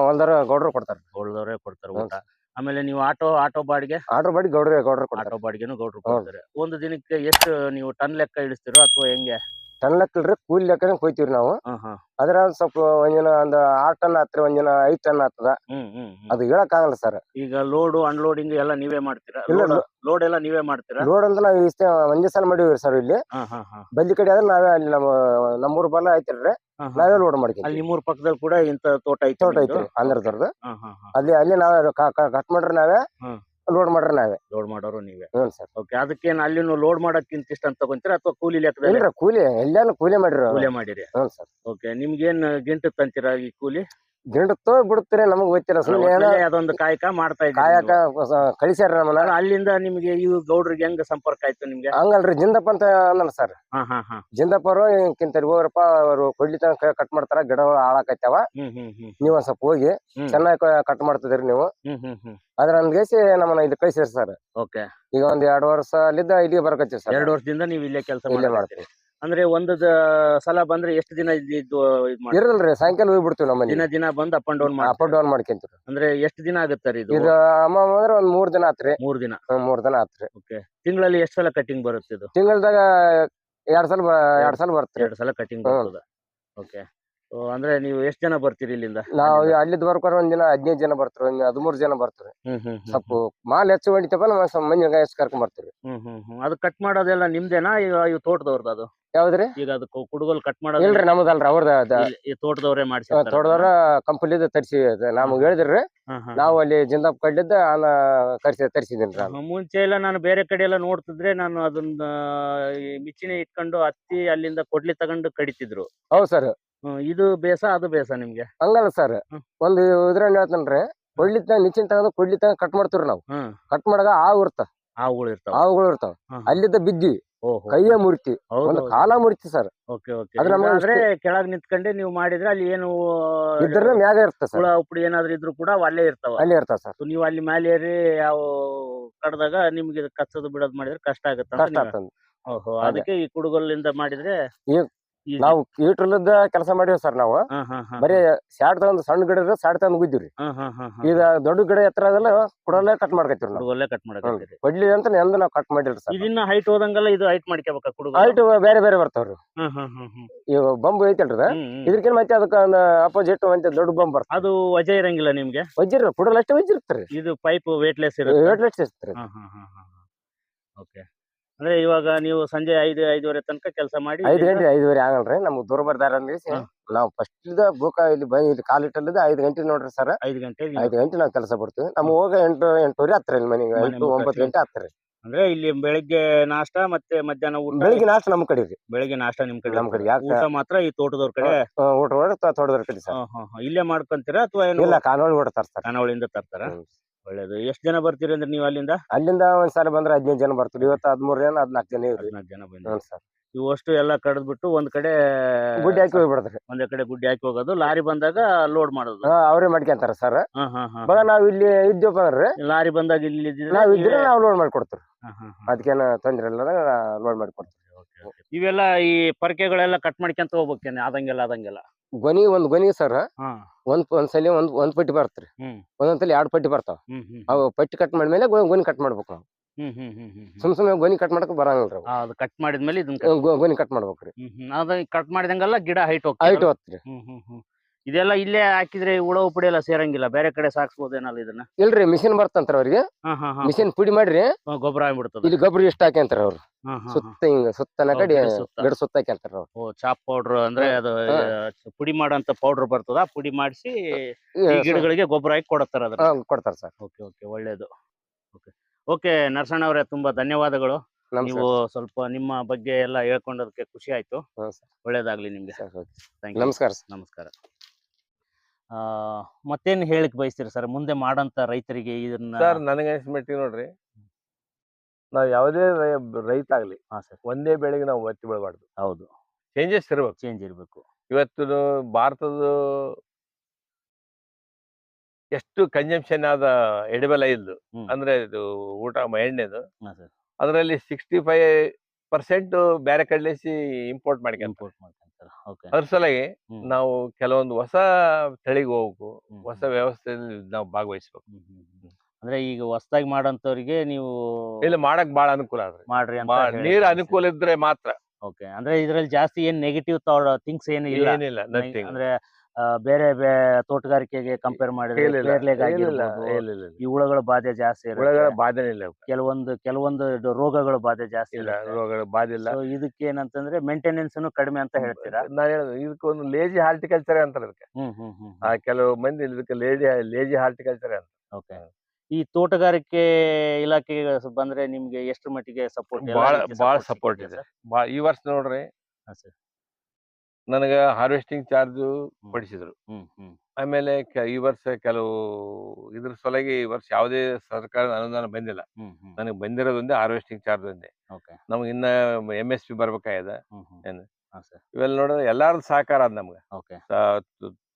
ಹೊಲ್ದಾರ ಗೌಡ್ರು ಕೊಡ್ತಾರೆ. ಹೊಲ್ದವ್ರೆ ಕೊಡ್ತಾರೆ ಊಟ. ಆಮೇಲೆ ನೀವು ಆಟೋ ಆಟೋ ಬಾಡಿಗೆ? ಆಟೋ ಮಾಡಿ ಗೌಡ್ರೇ ಗೌಡ್ರು ಕೊಡ್ತಾರೆ. ಆಟೋ ಬಾಡಿಗೆನು ಗೌಡ್ರು ಕೊಡ್ತಾರೆ. ಒಂದು ದಿನಕ್ಕೆ ಎಷ್ಟು ನೀವು ಟನ್ ಲೆಕ್ಕ ಇಳಿಸ್ತೀರೋ ಅಥವಾ ಹೆಂಗೆ? ಟನ್ ಲೆಕ್ಕಲ್ರಿ ಕೂಲಿ ಲೆಕ್ಕನ ಕೊಯ್ತೀವಿ ನಾವು ಅದ್ರ ಸ್ವಲ್ಪ ಒಂದಿನ ಒಂದ್ ಆರ್ ಟನ್ ಆತ್ರಿ ಒಂದಿನ ಐದ್ ಟನ್ ಆಗ್ತದ. ಅದು ಹೇಳಕ್ ಆಗಲ್ಲ ಸರ್. ಈಗ ಲೋಡ್ ಅನ್ಲೋಡಿಂಗ್ ಎಲ್ಲ ನೀವೇ ಮಾಡ್ತೀರಾ? ಲೋಡ್ ಎಲ್ಲ ನೀವೇ ಮಾಡ್ತೀರಾ? ಲೋಡ್ ಅಂತ ನಾವ್ ಇಷ್ಟೇ ಒಂದೇ ಸಲ ಮಾಡಿವ್ರಿ ಸರ್ ಇಲ್ಲಿ. ಬಲ್ಲಿ ಕಡೆ ಆದ್ರೆ ನಾವೇ ಅಲ್ಲಿ ನಮ್ಮ ನಮ್ಮೂರ್ ಬಲ್ಲ ಐತಿರ್ರಿ. ನಾವೇ ಲೋಡ್ ಅಲ್ಲಿ ಮಾಡ್ತೀವಿ ನಿಮ್ಮೂರ್ ಪಕ್ಕದಲ್ಲಿ ಕೂಡ ಇಂತ ತೋಟ ಐತಿ ತೋಟ ಐತಿ ಹಾ ಅಲ್ಲಿ ಅಲ್ಲಿ ನಾವೇ ಕಟ್ ಮಾಡ್ರಿ ನಾವೇ. ಲೋಡ್ ಮಾಡ್ರಿ ನಾವೇ. ಲೋಡ್ ಮಾಡೋರು ನೀವೇ. ಹ್ಞೂ ಸರ್. ಓಕೆ ಅದಕ್ಕೆ ಅಲ್ಲಿ ಲೋಡ್ ಮಾಡಕ್ಕಿಂತ ಇಷ್ಟ ಅಂತ ತಗೊಂತೀರಾ ಅಥವಾ ಕೂಲಿ ಲೆಕ್ಕದಲ್ಲಿ ಇಲ್ರಿ ಕೂಲಿ ಎಲ್ಲಾನು ಕೂಲಿ ಮಾಡ್ರಿ ಕೂಲಿ ಮಾಡಿರಿ. ಹ್ಞೂ ಸರ್. ಓಕೆ ನಿಮ್ಗೇನ್ ತಂತೀರಾ ಈ ಕೂಲಿ? ಗಿಡತ್ತೋ ಬಿಡುತ್ತಾರೆ ನಮಗ್ ಗೊತ್ತಿರ ಸುಮ್ಮನೆ ಅದೊಂದು ಕಾಯಕ ಮಾಡ್ತಾ ಇದ್ದೀರಿ ಕಾಯಕ. ಕಳಿಸ್ಯಾರ ನಮ್ಮನ್ನ. ಅಲ್ಲಿಂದ ನಿಮ್ಗೆ ಈ ಗೌಡ್ರಿಗೆ ಹೆಂಗ್ ಸಂಪರ್ಕ ಆಯ್ತು ನಿಮ್ಗೆ? ಹಂಗಲ್ರಿ ಜಿಂದಪ್ಪ ಅಂತ ಅಂದಲ್ಲ ಸರ್. ಹಾ ಹಾ ಹಾ. ಜಿಂದಪ್ಪ ಅವರು ಕಿಂತರಿ ಹೋಗ್ರಪ್ಪ ಅವರು ಕೊಡ್ಲಿ ತನಕ ಕಟ್ ಮಾಡ್ತಾರ ಗಿಡ ಹಾಳಾಕೈತವ. ನೀವ್ ಒಂದ್ ಸ್ವಲ್ಪ ಹೋಗಿ. ಚೆನ್ನಾಗಿ ಕಟ್ ಮಾಡ್ತಿದ್ರಿ ನೀವು. ಅದ್ರ ಅಂದ್ಗೇಸಿ ನಮ್ಮನ್ನ ಇದು ಕಳಿಸಿರಿ ಸರ್. ಓಕೆ. ಈಗ ಒಂದ್ ಎರಡ್ ವರ್ಷ ಅಲ್ಲಿದ್ದ ಇಲ್ಲಿಗೆ ಬರಕತ್ತೀವಿ ಸರ್. ಎರಡು ವರ್ಷದಿಂದ ನೀವು ಇಲ್ಲೇ ಕೆಲಸ ಇಲ್ಲೇ ಮಾಡ್ತೀರಿ ಮಾಡ್ತೀವಿ. ಅಂದ್ರೆ ಒಂದು ಸಲ ಬಂದ್ರೆ ಎಷ್ಟು ದಿನ ಇದ್ದು ಇದ್? ಇರಲ್ರಿ ಸಾಯಂಕಾಲ ಹೋಗ್ಬಿಡ್ತೀವಿ ನಮ್ಮ ದಿನ ದಿನ ಬಂದ್ up and down up and down ಮಾಡ್ಕೊಂತೀವಿ. ಅಂದ್ರೆ ಎಷ್ಟು ದಿನ ಆಗುತ್ತೆ ಇದು? ಇದು ಅಮ್ಮ ಅಂದ್ರೆ ಒಂದ್ ಮೂರ್ ದಿನ ಆತ್ರಿ. ಮೂರ್ ದಿನ. ಮೂರ್ ದಿನ ಆತ್ರಿ. ಓಕೆ. ತಿಂಗಳಲ್ಲಿ ಎಷ್ಟು ಸಲ ಕಟಿಂಗ್ ಬರುತ್ತೆ ಇದು? ತಿಂಗಳದಾಗ ಎರಡ್ ಸಲ ಎರಡ್ ಸಲ ಬರುತ್ತೆ ಎರಡ್ ಸಲ ಕಟಿಂಗ್. ಬರ್ತದ. ಓಕೆ. ಅಂದ್ರೆ ನೀವು ಎಷ್ಟು ಜನ ಬರ್ತೀರಿ ಇಲ್ಲಿಂದ? ನಾವು ಅಲ್ಲಿಂದ? ಬರ್ಕೋರ್ ಒಂದಿನ ದಿನ ಹದಿನೈದು ಜನ ಬರ್ತಾರೆ ಒಂದ್ ಹದಿಮೂರ್ ಜನ ಬರ್ತಾರೆ. ಹ್ಮ್ ಹ್ಮ್ ಹ್ಮ್ ಸ್ವಲ್ಪ ಮಾಲ್ ಹೆಚ್ಚು ಹೊಡಿತಪ್ಪ ನಮ್ಮ ಸ್ವಲ್ಪ ಮಂದಿ ಹೆಚ್ಚು ಕರ್ಕೊಂಡ್ ಬರ್ತೀವಿ. ಹ್ಮ್ ಹ್ಮ್ ಹ್ಮ್. ಅದು ಕಟ್ ಮಾಡೋದೆಲ್ಲ ನಿಮ್ದೇನಾ? ಈಗ ಇವ್ ತೋಟದವ್ರದ್ದು ಅದು? ಯಾವ್ದ್ರಿ? ಈಗ ಅದು ಕು- ಕುಡುಗೋಲ್ ಕಟ್ ಮಾಡೋದು ಇಲ್ರಿ ನಮ್ದಲ್ರಿ ಅವ್ರದ ಈ ತೋಟದವ್ರೆ ಮಾಡಿಸಿ ತೋಟದವ್ರ ಕಂಪನಿದ ತರ್ಸಿ ನಮ್ಗ್ ಹೇಳಿದ್ರಿ ನಾವು ಅಲ್ಲಿ ಜಿಂದಾಪ್ ಕಡ್ಲಿದ್ದ ಕರ್ಸಿ ತರ್ಸಿದ್ದೀನಿ ನಾನು ಮುಂಚೆ ಎಲ್ಲ ನಾನು ಬೇರೆ ಕಡೆ ಎಲ್ಲ ನೋಡ್ತಿದ್ರೆ ನಾನು ಅದನ್ನ ಈ ಮಿಚಿನ ಇಟ್ಕೊಂಡು ಹತ್ತಿ ಅಲ್ಲಿಂದ ಕೊಡ್ಲಿ ತಗೊಂಡು ಕಡಿತಿದ್ರು. ಹೌದ್ ಸರ್. ಇದು ಬೇಸ ಅದು ಬೇಸ ನಿಮ್ಗೆ? ಹಂಗಲ್ಲ ಸರ್ ಒಂದು ಇದ್ರಲ್ಲಿ ಹೇಳ್ತೇನ್ರಿ ಕೊಡ್ಲಿತ್ತ ನಿಚ್ಚಿನ ತಗದು ಕೊಡ್ಲಿ ತಗೊಂಡ್ ಕಟ್ ಮಾಡ್ತೀವ್ರಿ ನಾವು. ಹ್ಮ್. ಕಟ್ ಮಾಡಾಗ ಹಾವು ಇರ್ತಾವ. ಹಾವುಗಳು ಇರ್ತಾವ. ಹಾವುಗಳು ಇರ್ತಾವ. ಅಲ್ಲಿದ್ದ ಬಿದ್ದಿ ಕೈಯ ಮುರಿತಿ. ಒಂದು ಕಾಲ ಮುರಿತಿ ಸರ್ ಓಕೆ ಓಕೆ. ಅದು ನಮ್ಗೆ ಆದ್ರೆ ಕೆಳಗ್ ನಿಂತ್ಕೊಂಡೆ ನೀವು ಮಾಡಿದ್ರೆ ಅಲ್ಲಿ ಏನು ಇದ್ರ ಮ್ಯಾಗ ಇರ್ತ ಸರ್ ಹುಳ ಉಪ್ಪಡಿ ಏನಾದ್ರು ಇದ್ರು ಕೂಡ ಅವು ಅಲ್ಲೇ ಇರ್ತಾವ. ಅಲ್ಲಿ ಇರ್ತಾವ ಸರ್ So ನೀವು ಅಲ್ಲಿ ಮೇಲೆ ಏರಿ ಯಾವ ಕಡ್ದಾಗ ನಿಮ್ಗೆ ಇದು ಬಿಡೋದ್ ಬಿಡೋದು ಮಾಡಿದ್ರೆ ಕಷ್ಟ ಆಗುತ್ತೆ ಅಂತ ಕಷ್ಟ ನೀವು- ಆಗ್ತದ ಓಹೋ ಅದಕ್ಕೆ ಈ ಕುಡುಗೋಲಿಂದ ಮಾಡಿದ್ರೆ ಈ- easy. ನಾವು ಕೀಟ್ರಲ್ಲದ ಕೆಲಸ ಮಾಡಿವಿ ಸರ್ ನಾವು ಬರೀ ಸ್ಯಾಡ್ ತಗೊಂಡ್ ಸಣ್ಣ ಗಿಡ ಇದ್ರೆ ಸ್ಯಾಡ್ ತಗೊಂಡ್ ಹಾ. ಈಗ ದೊಡ್ಡ ಗಿಡ ಎತ್ತರ ಅದೆಲ್ಲ ಕುಡಲ್ಲೇ ಕಟ್ ಮಾಡ್ಕೈತಿವ್ರಿ ನಾವು ಕಟ್ ಕೊಡ್ಲಿ ಅಂತ ಎಂದ ನಾವು ಕಟ್ ಮಾಡಿಲ್ರಿ ಸರ್ ಇದನ್ನ ಹೈಟ್ ಹೋದಂಗಲ್ಲ ಇದು ಹೈಟ್ ಮಾಡ್ಕೋಬೇಕಾ ಹೈಟ್ ಬೇರೆ ಬೇರೆ ಬರ್ತಾವ್ರಿ ಈಗ ಬಂಬು ಐತಲ್ರಿ ಇದಕ್ಕಿನ ಮತ್ತೆ ಅದಕ್ಕ ಒಂದು ಅಪೋಸಿಟ್ ಮತ್ತೆ ದೊಡ್ಡ ಬಂಬ್ ಬರ್ತದೆ ಅದು ವಜೆ ಇರಂಗಿಲ್ಲ ನಿಮ್ಗೆ ವಜ್ರ ಕುಡಲ್ ಅಷ್ಟೇ ವಜ್ರ ಇರ್ತಾರೆ ಇದು ಪೈಪ್ ವೇಟ್ಲೆಸ್ ಇರುತ್ತೆ ವೇಟ್ಲೆಸ್ ಇರ್ತಾರೆ. ಓಕೆ ಅಂದ್ರೆ ಇವಾಗ ನೀವು ಸಂಜೆ ಐದು ಐದುವರೆ ತನಕ ಕೆಲಸ ಮಾಡಿ ಐದು ಗಂಟೆ ಐದುವರೆ ಆಗಲ್ರಿ. ನಮ್ಗೆ ದೂರ ಅಂದ್ರೆ ಅಂದಿಸಿ ಹಾ. ನಾವು ಫಸ್ಟ್ ಬುಕ್ ಇಲ್ಲಿ ಬಂದು ಇಲ್ಲಿ ಕಾಲಿಟ್ಟಲ್ಲಿದ್ದ ಐದು ಗಂಟೆ ನೋಡ್ರಿ ಸರ್. ಐದು ಗಂಟೆ ಐದು ಗಂಟೆ ನಾವು ಕೆಲಸ ಬರ್ತೀವಿ ನಮ್ಗೆ ಹೋಗ ಎಂಟು ಎಂಟೂವರೆ ಹತ್ರ ಇಲ್ಲಿ ಮನೆಗೆ. ಮನೆ ಎಂಟು ಒಂಬತ್ತು ಗಂಟೆ ಹತ್ತರಿ ಅಂದ್ರೆ ಇಲ್ಲಿ ಬೆಳಿಗ್ಗೆ ನಾಷ್ಟ ಮತ್ತೆ ಮಧ್ಯಾಹ್ನ ಊಟ. ಬೆಳಿಗ್ಗೆ ನಾಷ್ಟ ನಮ್ಮ ಕಡೆ ರೀ. ಬೆಳಿಗ್ಗೆ ನಾಷ್ಟ ನಿಮ್ ಕಡೆ? ನಮ್ ಕಡೆ ಯಾಕೆ ಊಟ ಮಾತ್ರ ಈ ತೋಟದವ್ರ ಕಡೆ? ಆ, ಊಟ ಹೊಡೆ ತೋಟದ್ರ ಕಡೆ ಸರ್. ಹಾ, ಹಾ, ಹಾ. ಇಲ್ಲೇ ಮಾಡ್ಕೊಂತೀರಾ ಅಥವಾ ಏನು? ಇಲ್ಲ ಕಾನೋಳಿ ಓಡ್ತಾರ ಸರ್. ಖಾನಾವಳಿಯಿಂದ ತರ್ತಾರ? ಹ್ಮ್. ಒಳ್ಳೇದು. ಎಷ್ಟ್ ಜನ ಬರ್ತೀರಿ ಅಂದ್ರೆ ನೀವು ಅಲ್ಲಿಂದ? ಅಲ್ಲಿಂದ ಒಂದ್ ಸಲ ಬಂದ್ರೆ ಹದಿನೈದು ಜನ ಬರ್ತೀವಿ. ಇವತ್ತು ಹದಿಮೂರು ಜನ ಹದಿನಾಲ್ಕು ಜನ ಇವ್ರಿ. ಹದಿನಾಲ್ಕು ಜನ ಬಂದ ಹ್ಞೂ ಸರ್. ಇವು ಅಷ್ಟು ಎಲ್ಲ ಕಡ್ದ್ಬಿಟ್ಟು ಒಂದ್ ಕಡೆ ಗುಡ್ಡಿ ಹಾಕಿ ಹೋಗ್ಬಿಡ್ತಾರೆ ಒಂದ್ ಕಡೆ ಗುಡ್ಡಿ ಹಾಕಿ ಹೋಗೋದು. ಲಾರಿ ಬಂದಾಗ ಲೋಡ್ ಮಾಡೋದು. ಹಾ ಅವ್ರೇ ಮಾಡ್ಕೊಂತಾರ ಸರ್. ಹಾ, ಹಾ, ಹಾ. ಬಗ ನಾವ್ ಇಲ್ಲಿ ಇದ್ದೀವಪ್ಪ ಅಂದ್ರೆ ಲಾರಿ ಬಂದಾಗ ಇಲ್ಲಿ ಇದ್ದಿದ್ರೆ ನಾವ್ ಇದ್ರೆ ನಾವ್ ನಾವು ಲೋಡ್ ಮಾಡ್ಕೊಡ್ತೀವಿ. ಹಾ, ಹಾ, ಹಾ. ಅದಕ್ಕೇನು ತೊಂದ್ರೆ ಇಲ್ಲ ಲೋಡ್ ಮಾಡ್ಕೊಡ್ತೀವಿ. ಇವೆಲ್ಲ ಈ ಪರ್ಕೆಗಳೆಲ್ಲ ಕಟ್ ಮಾಡ್ಕೊಂತ ಹೋಗ್ಬೇಕೇನೆ? ಆದಂಗೆಲ್ಲ ಆದಂಗೆಲ್ಲ. ಗೊನಿ ಒಂದ್ ಗೊನಿ ಸರ್ ಹಾ. ಒಂದ್ ಒಂದ್ ಸಲ ಒಂದ್ ಒಂದ್ ಪಟ್ಟಿ ಬರ್ತ್ರಿ. ಹ್ಮ್. ಒಂದೊಂದ್ ಸಲ ಎರಡ್ ಪಟ್ಟಿ ಬರ್ತಾವ. ಹ್ಮ್ ಹ್ಮ್ ಅವು ಪಟ್ಟಿ ಕಟ್ ಮಾಡಿದ್ಮೇಲೆ ಗೊನಿ ಕಟ್ ಮಾಡ್ಬೇಕು ನಾವು. ಹ್ಮ್ ಹ್ಮ್ ಹ್ಮ್ ಹ್ಮ್ ಹ್ಮ್. ಸುಮ್ ಸುಮ್ನೆ ಗೊನಿ ಕಟ್ ಮಾಡಕ್ ಬರಂಗಿಲ್ರಿ. ಆ, ಅದು ಕಟ್ ಮಾಡಿದ್ಮೇಲೆ ಇದನ್ನ ಗೊನಿ ಕಟ್ ಮಾಡ್ಬೇಕ್ರಿ. ಹ್ಮ್ ಹ್ಮ್. ಅದ ಕಟ್ ಮಾಡಿದಂಗೆಲ್ಲ ಗಿಡ ಹೈಟ್ ಹೈಟ್ ಹೋಗ್ತದೆ ಹ್ಮ್ ಹ್ಮ್ ಹ್ಮ್. ಇದೆಲ್ಲ ಇಲ್ಲೇ ಹಾಕಿದ್ರೆ ಹುಳ ಉಪಡಿ ಎಲ್ಲ ಸೇರಂಗಿಲ್ಲ. ಬೇರೆ ಕಡೆ ಸಾಕ್ಸ್ಬೋದೇನಲ್ಲ ಇದನ್ನ? ಇಲ್ರಿ ಮಿಷಿನ್ ಬರ್ತಂತ್ರ ಅವ್ರಿಗೆ. ಹಾ ಹಾ ಹಾ. ಮಿಷಿನ್ ಪುಡಿ ಮಾಡ್ರಿ. ಗೊಬ್ಬರ ಆಗ್ಬಿಡ್ತದೆ. ಇಲ್ಲಿ ಗೊಬ್ಬರ ಇಷ್ಟ ಹಾಕ್ಯಂತಾರ ಅವ್ರು. ಸುತ್ತ ಹಿಂಗ ಸುತ್ತನ ಕಡೆ ಗಿಡ ಸುತ್ತ. ಹಾಕ್ಯಂತಾರ ಅವ್ರು. ಓ ಚಾಪ್ ಪೌಡರ್ ಅಂದ್ರೆ ಅದು ಪುಡಿ ಮಾಡಂತ ಪೌಡರ್ ಬರ್ತದ. ಪುಡಿ ಮಾಡಿಸಿ ಗಿಡಗಳಿಗೆ ಗೊಬ್ಬರ ಹಾಕಿ ಕೊಡತ್ತಾರ ಅದ್ರ ಕೊಡ್ತಾರ ಸರ್. ಓಕೆ ಓಕೆ ಒಳ್ಳೇದು. ಓಕೆ. ಓಕೆ ನರಸಣ್ಣ ಅವರೇ ತುಂಬಾ ಧನ್ಯವಾದಗಳು. ನೀವು ಸ್ವಲ್ಪ ನಿಮ್ಮ ಬಗ್ಗೆ ಎಲ್ಲ ಹೇಳ್ಕೊಂಡದಕ್ಕೆ ಖುಷಿ ಆಯ್ತು. ಒಳ್ಳೇದಾಗ್ಲಿ ನಿಮ್ಗೆ. ನಮಸ್ಕಾರ. ನಮಸ್ಕಾರ. ಮತ್ತೇನ್ ಹೇಳಕ್ ಬಯಸ್ತೀರಿ ಸರ್? ಮುಂದೆ ಮಾಡಂತ ರೈತರಿಗೆ ಇದನ್ನ ಸರ್ ನನಗೆ ಅನ್ಸ್ಮಟ್ಟಿಗೆ ನೋಡ್ರಿ. ನಾವ್ ಯಾವುದೇ ರೈ- ರೈತ ಆಗ್ಲಿ ಹಾ ಸರ್. ಒಂದೇ ಬೆಳೆಗೆ ನಾವು ಒತ್ತಿ ಬೆಳಬಾರ್ದು. ಹೌದು. ಚೇಂಜಸ್ ಇರ್ಬೇಕು. ಚೇಂಜ್ ಇರ್ಬೇಕು. ಇವತ್ತು ಭಾರತದ ಎಷ್ಟು ಕನ್ಸಂಪ್ಷನ್ ಆದ ಎಡಿಬಲ್ ಐದು ಹ್ಮ್. ಅಂದ್ರೆ ಇದು ಊಟ ಮ- ಎಣ್ಣೆದು. ಹಾ ಸರ್. ಅದರಲ್ಲಿ ಸಿಕ್ಸ್ಟಿ ಫೈವ್ ಪರ್ಸೆಂಟ್ ಬೇರೆ ಕಡೆಸಿ ಇಂಪೋರ್ಟ್ ಮಾಡ್ಕೊಂಡು ಇಂಪೋರ್ಟ್ ಓಕೆ. ಅದ್ರ ಸಲುವಾಗಿ ಹ್ಮ್. ನಾವು ಕೆಲವೊಂದು ಹೊಸ ತಳಿಗೆ ಹೋಗ್ಬೇಕು ಹ್ಮ್. ಹೊಸ ವ್ಯವಸ್ಥೆಯಲ್ಲಿ ನಾವು ಭಾಗವಹಿಸ್ಬೇಕು. ಹ್ಮ್, ಹ್ಮ್, ಹ್ಮ್. ಅಂದ್ರೆ ಈಗ ಹೊಸದಾಗಿ ಮಾಡಂತವ್ರಿಗೆ ನೀವು ಇಲ್ಲ ಮಾಡಕ್ ಬಹಳ ಅನುಕೂಲ ಆದ್ರೆ. ಮಾಡ್ರಿ ಅಂತ ಬಾ- ಹೇಳಕ್ ನೀರ್. ಅನುಕೂಲ ಇದ್ರೆ ಮಾತ್ರ. ಓಕೆ. ಅಂದ್ರೆ ಇದ್ರಲ್ಲಿ ಜಾಸ್ತಿ ಏನ್ ನೆಗೆಟಿವ್ ಥಿಂಗ್ಸ್ ಏನು ಇಲ್ಲ. ಏನಿಲ್ಲ ನಥಿಂಗ್ ಅಂದ್ರೆ ಬೇರೆ ಬೇ ತೋಟಗಾರಿಕೆಗೆ ಕಂಪೇರ್ ಮಾಡಿದ್ರೆ ಈ ಹುಳಗಳ ಬಾಧೆ ಜಾಸ್ತಿ ಹುಳಗಳ ಬಾಧೆ ಇಲ್ಲ ಕೆಲವೊಂದು ಕೆಲವೊಂದು ರೋಗಗಳ ಬಾಧೆ ಜಾಸ್ತಿ ಇಲ್ಲ. ರೋಗಗಳ ಬಾಧೆ ಇಲ್ಲ. ಇದಕ್ಕೆ ಏನಂತಂದ್ರೆ ಮೇಂಟೆನೆನ್ಸ್ ಕಡಿಮೆ ಅಂತ ಹೇಳ್ತೀರಾ? ನಾನು ಹೇಳೋದು ಇದಕ್ಕೊಂದು ಲೇಜಿ ಹಾರ್ಟಿಕಲ್ಚರ್ ಅಂತಾರೆ ಆ ಕೆಲವು ಮಂದಿ ಇದಕ್ಕೆ ಲೇಜಿ ಲೇಜಿ ಹಾರ್ಟಿಕಲ್ಚರ್ ಅಂತ ಓಕೆ. ಈ ತೋಟಗಾರಿಕೆ ಇಲಾಖೆಗೆ ಬಂದ್ರೆ ನಿಮ್ಗೆ ಎಷ್ಟು ಮಟ್ಟಿಗೆ ಸಪೋರ್ಟ್ ಬಹಳ ಬಹಳ ಸಪೋರ್ಟ್ ಇದೆ. ಈ ವರ್ಷ ನೋಡ್ರಿ. ನನಗೆ ಹಾರ್ವೆಸ್ಟಿಂಗ್ ಚಾರ್ಜ್ ಪಡಿಸಿದ್ರು ಆಮೇಲೆ ಈ ವರ್ಷ ಕೆಲವು ಇದ್ರ ಸಲುವಾಗಿ ಈ ವರ್ಷ ಯಾವುದೇ ಸರ್ಕಾರದ ಅನುದಾನ ಬಂದಿಲ್ಲ. ನನಗೆ ಬಂದಿರೋದು ಒಂದೇ ಹಾರ್ವೆಸ್ಟಿಂಗ್ ಚಾರ್ಜ್ ಒಂದೇ. ಓಕೆ. ನಮ್ಗೆ ಇನ್ನ ಎಂ ಎಸ್ ಪಿ ಬರ್ಬೇಕಾಗಿದೆ. ಇವೆಲ್ಲ ನೋಡಿದ್ರೆ ಎಲ್ಲಾರ್ದು ಸಹಕಾರ ಅದ ನಮ್ಗೆ.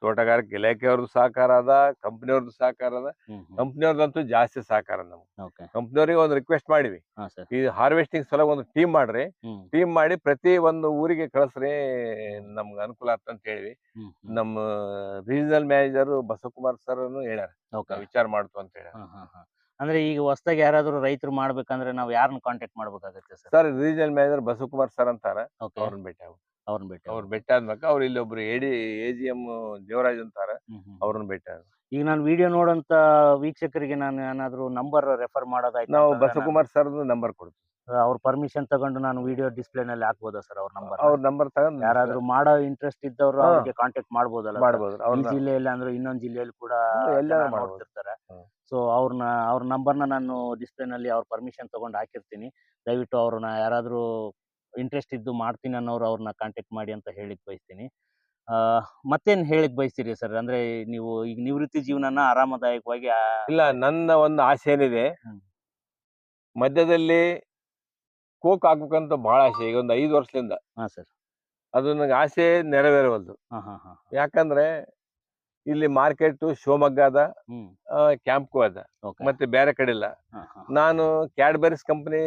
ತೋಟಗಾರಿಕೆ ಇಲಾಖೆಯವ್ರದ್ದು ಸಹಕಾರ ಅದ ಕಂಪ್ನಿಯವ್ರದ್ದು ಸಹಕಾರ ಅದ ಕಂಪ್ನಿಯವ್ರದಂತೂ ಜಾಸ್ತಿ ಸಹಕಾರ ನಮ್ಗೆ. ಕಂಪ್ನಿಯವ್ರಿಗೆ ಒಂದು ರಿಕ್ವೆಸ್ಟ್ ಮಾಡಿವಿ. ಈ ಹಾರ್ವೆಸ್ಟಿಂಗ್ ಸಲ ಒಂದು ಟೀಮ್ ಮಾಡ್ರಿ. ಟೀಮ್ ಮಾಡಿ ಪ್ರತಿ ಒಂದು ಊರಿಗೆ ಕಳಿಸ್ರಿ ನಮ್ಗೆ ಅನುಕೂಲ ಆಗ್ತದೆ ಅಂತ ಹೇಳಿವಿ. ನಮ್ಮ ರೀಜನಲ್ ಮ್ಯಾನೇಜರ್ ಬಸವಕುಮಾರ್ ಸರ್ ಹೇಳ್ಯಾರ. ವಿಚಾರ ಮಾಡ್ತು ಅಂತ ಹೇಳಿ ಹಾ ಹಾ ಹಾ. ಅಂದ್ರೆ ಈಗ ಹೊಸದಾಗಿ ಯಾರಾದ್ರೂ ರೈತರು ಮಾಡ್ಬೇಕಂದ್ರೆ ನಾವು ಯಾರನ್ನ ಕಾಂಟ್ಯಾಕ್ಟ್ ಮಾಡ್ಬೇಕಾಗತ್ತೆ sir? Sir regional manager Basavakumar sir ಅಂತಾರ. ಓಕೆ. ಅವ್ರನ್ನ ಭೇಟಿ ಆಗ ಅವ್ರನ್ನ ಭೇಟಿ ಅವ್ರ ಭೇಟಿ ಆದ್ಮೇಲೆ ಅವ್ರು ಇಲ್ಲಿ ಒಬ್ರು ಎಡಿ ಎ ಜಿ ಎಂ ದೇವರಾಜ್ ಅಂತಾರ. ಅವ್ರನ್ನ ಭೇಟಿ ಆಗ ಈಗ ನಾನು ವಿಡಿಯೋ ನೋಡಂತ ವೀಕ್ಷಕರಿಗೆ ನಾನು ಏನಾದ್ರು ನಂಬರ್ ರೆಫರ್ ಮಾಡೋದಾಯ್ತು ನಾವು ಬಸವಕುಮಾರ್ ಸರ್ ನಂಬರ್ ಕೊಡ್ತೀವಿ. ಅವ್ರ ಪರ್ಮಿಷನ್ ತಗೊಂಡು ನಾನು ವಿಡಿಯೋ ಡಿಸ್ಪ್ಲೇ ನಲ್ಲಿ ಹಾಕ್ಬೋದಾ ಸರ್ ಅವ್ರ ನಂಬರ್ ಅವ್ರ ನಂಬರ್ ತಗೊಂಡು ಯಾರಾದ್ರೂ ಮಾಡೋ ಇಂಟ್ರೆಸ್ಟ್ ಇದ್ದವರು. ಅವ್ರಿಗೆ ಕಾಂಟ್ಯಾಕ್ಟ್ ಮಾಡ್ಬೋದಲ್ಲ? ಮಾಡ್ಬೋದು ಈ ಜಿಲ್ಲೆಯಲ್ಲಿ ಅಂದ್ರೆ ಇನ್ನೊಂದ್ ಜಿಲ್ಲೆಯಲ್ಲಿ ಕೂಡ ಮಾಡ್ತಿರ್ತಾರೆ. ಸೊ ಅವ್ರನ್ನ ಅವ್ರ ನಂಬರ್ನ ನಾನು ಡಿಸ್ಪ್ಲೇ ನಲ್ಲಿ ಅವ್ರ ಪರ್ಮಿಷನ್ ತಗೊಂಡು ಹಾಕಿರ್ತೀನಿ ದಯವಿಟ್ಟು ಅವ್ರನ್ನ ಯಾರಾದ್ರೂ ಇಂಟ್ರೆಸ್ಟ್ ಇದ್ದು ಮಾಡ್ತೀನಿ ಅನ್ನೋರು ಅವ್ರನ್ನ ಕಾಂಟ್ಯಾಕ್ಟ್ ಮಾಡಿ ಅಂತ ಹೇಳಿಕ್ ಬಯಸ್ತೀನಿ ಆ, ಮತ್ತೇನ್ ಹೇಳಿಕ್ ಬಯಸ್ತೀರಿ ಸರ್ ಅಂದ್ರೆ ನೀವು ಈಗ ನಿವೃತ್ತಿ ಜೀವನನ ಆರಾಮದಾಯಕವಾಗಿ ಇಲ್ಲ ನನ್ನ ಒಂದು ಆಸೆ ಏನಿದೆ. ಮಧ್ಯದಲ್ಲಿ ಕೋಕ್ ಹಾಕ್ಬೇಕಂತ ಬಹಳ ಆಸೆ ಈಗ ಒಂದು ಐದು ವರ್ಷದಿಂದ. ಹಾ ಸರ್. ಅದು ನನಗೆ ಆಸೆ ನೆರವೇರವಲ್ದು. ಹಾ ಹಾ ಹಾ ಯಾಕಂದ್ರೆ ಇಲ್ಲಿ ಮಾರ್ಕೆಟ್ ಶಿವಮೊಗ್ಗ ಅದ ಹ್ಮ್. ಕ್ಯಾಂಪ್ಗೂ ಅದ. ಓಕೆ. ಮತ್ತೆ ಬೇರೆ ಕಡೆ ಇಲ್ಲ. ಹಾ ಹಾ. ನಾನು Cadbury's company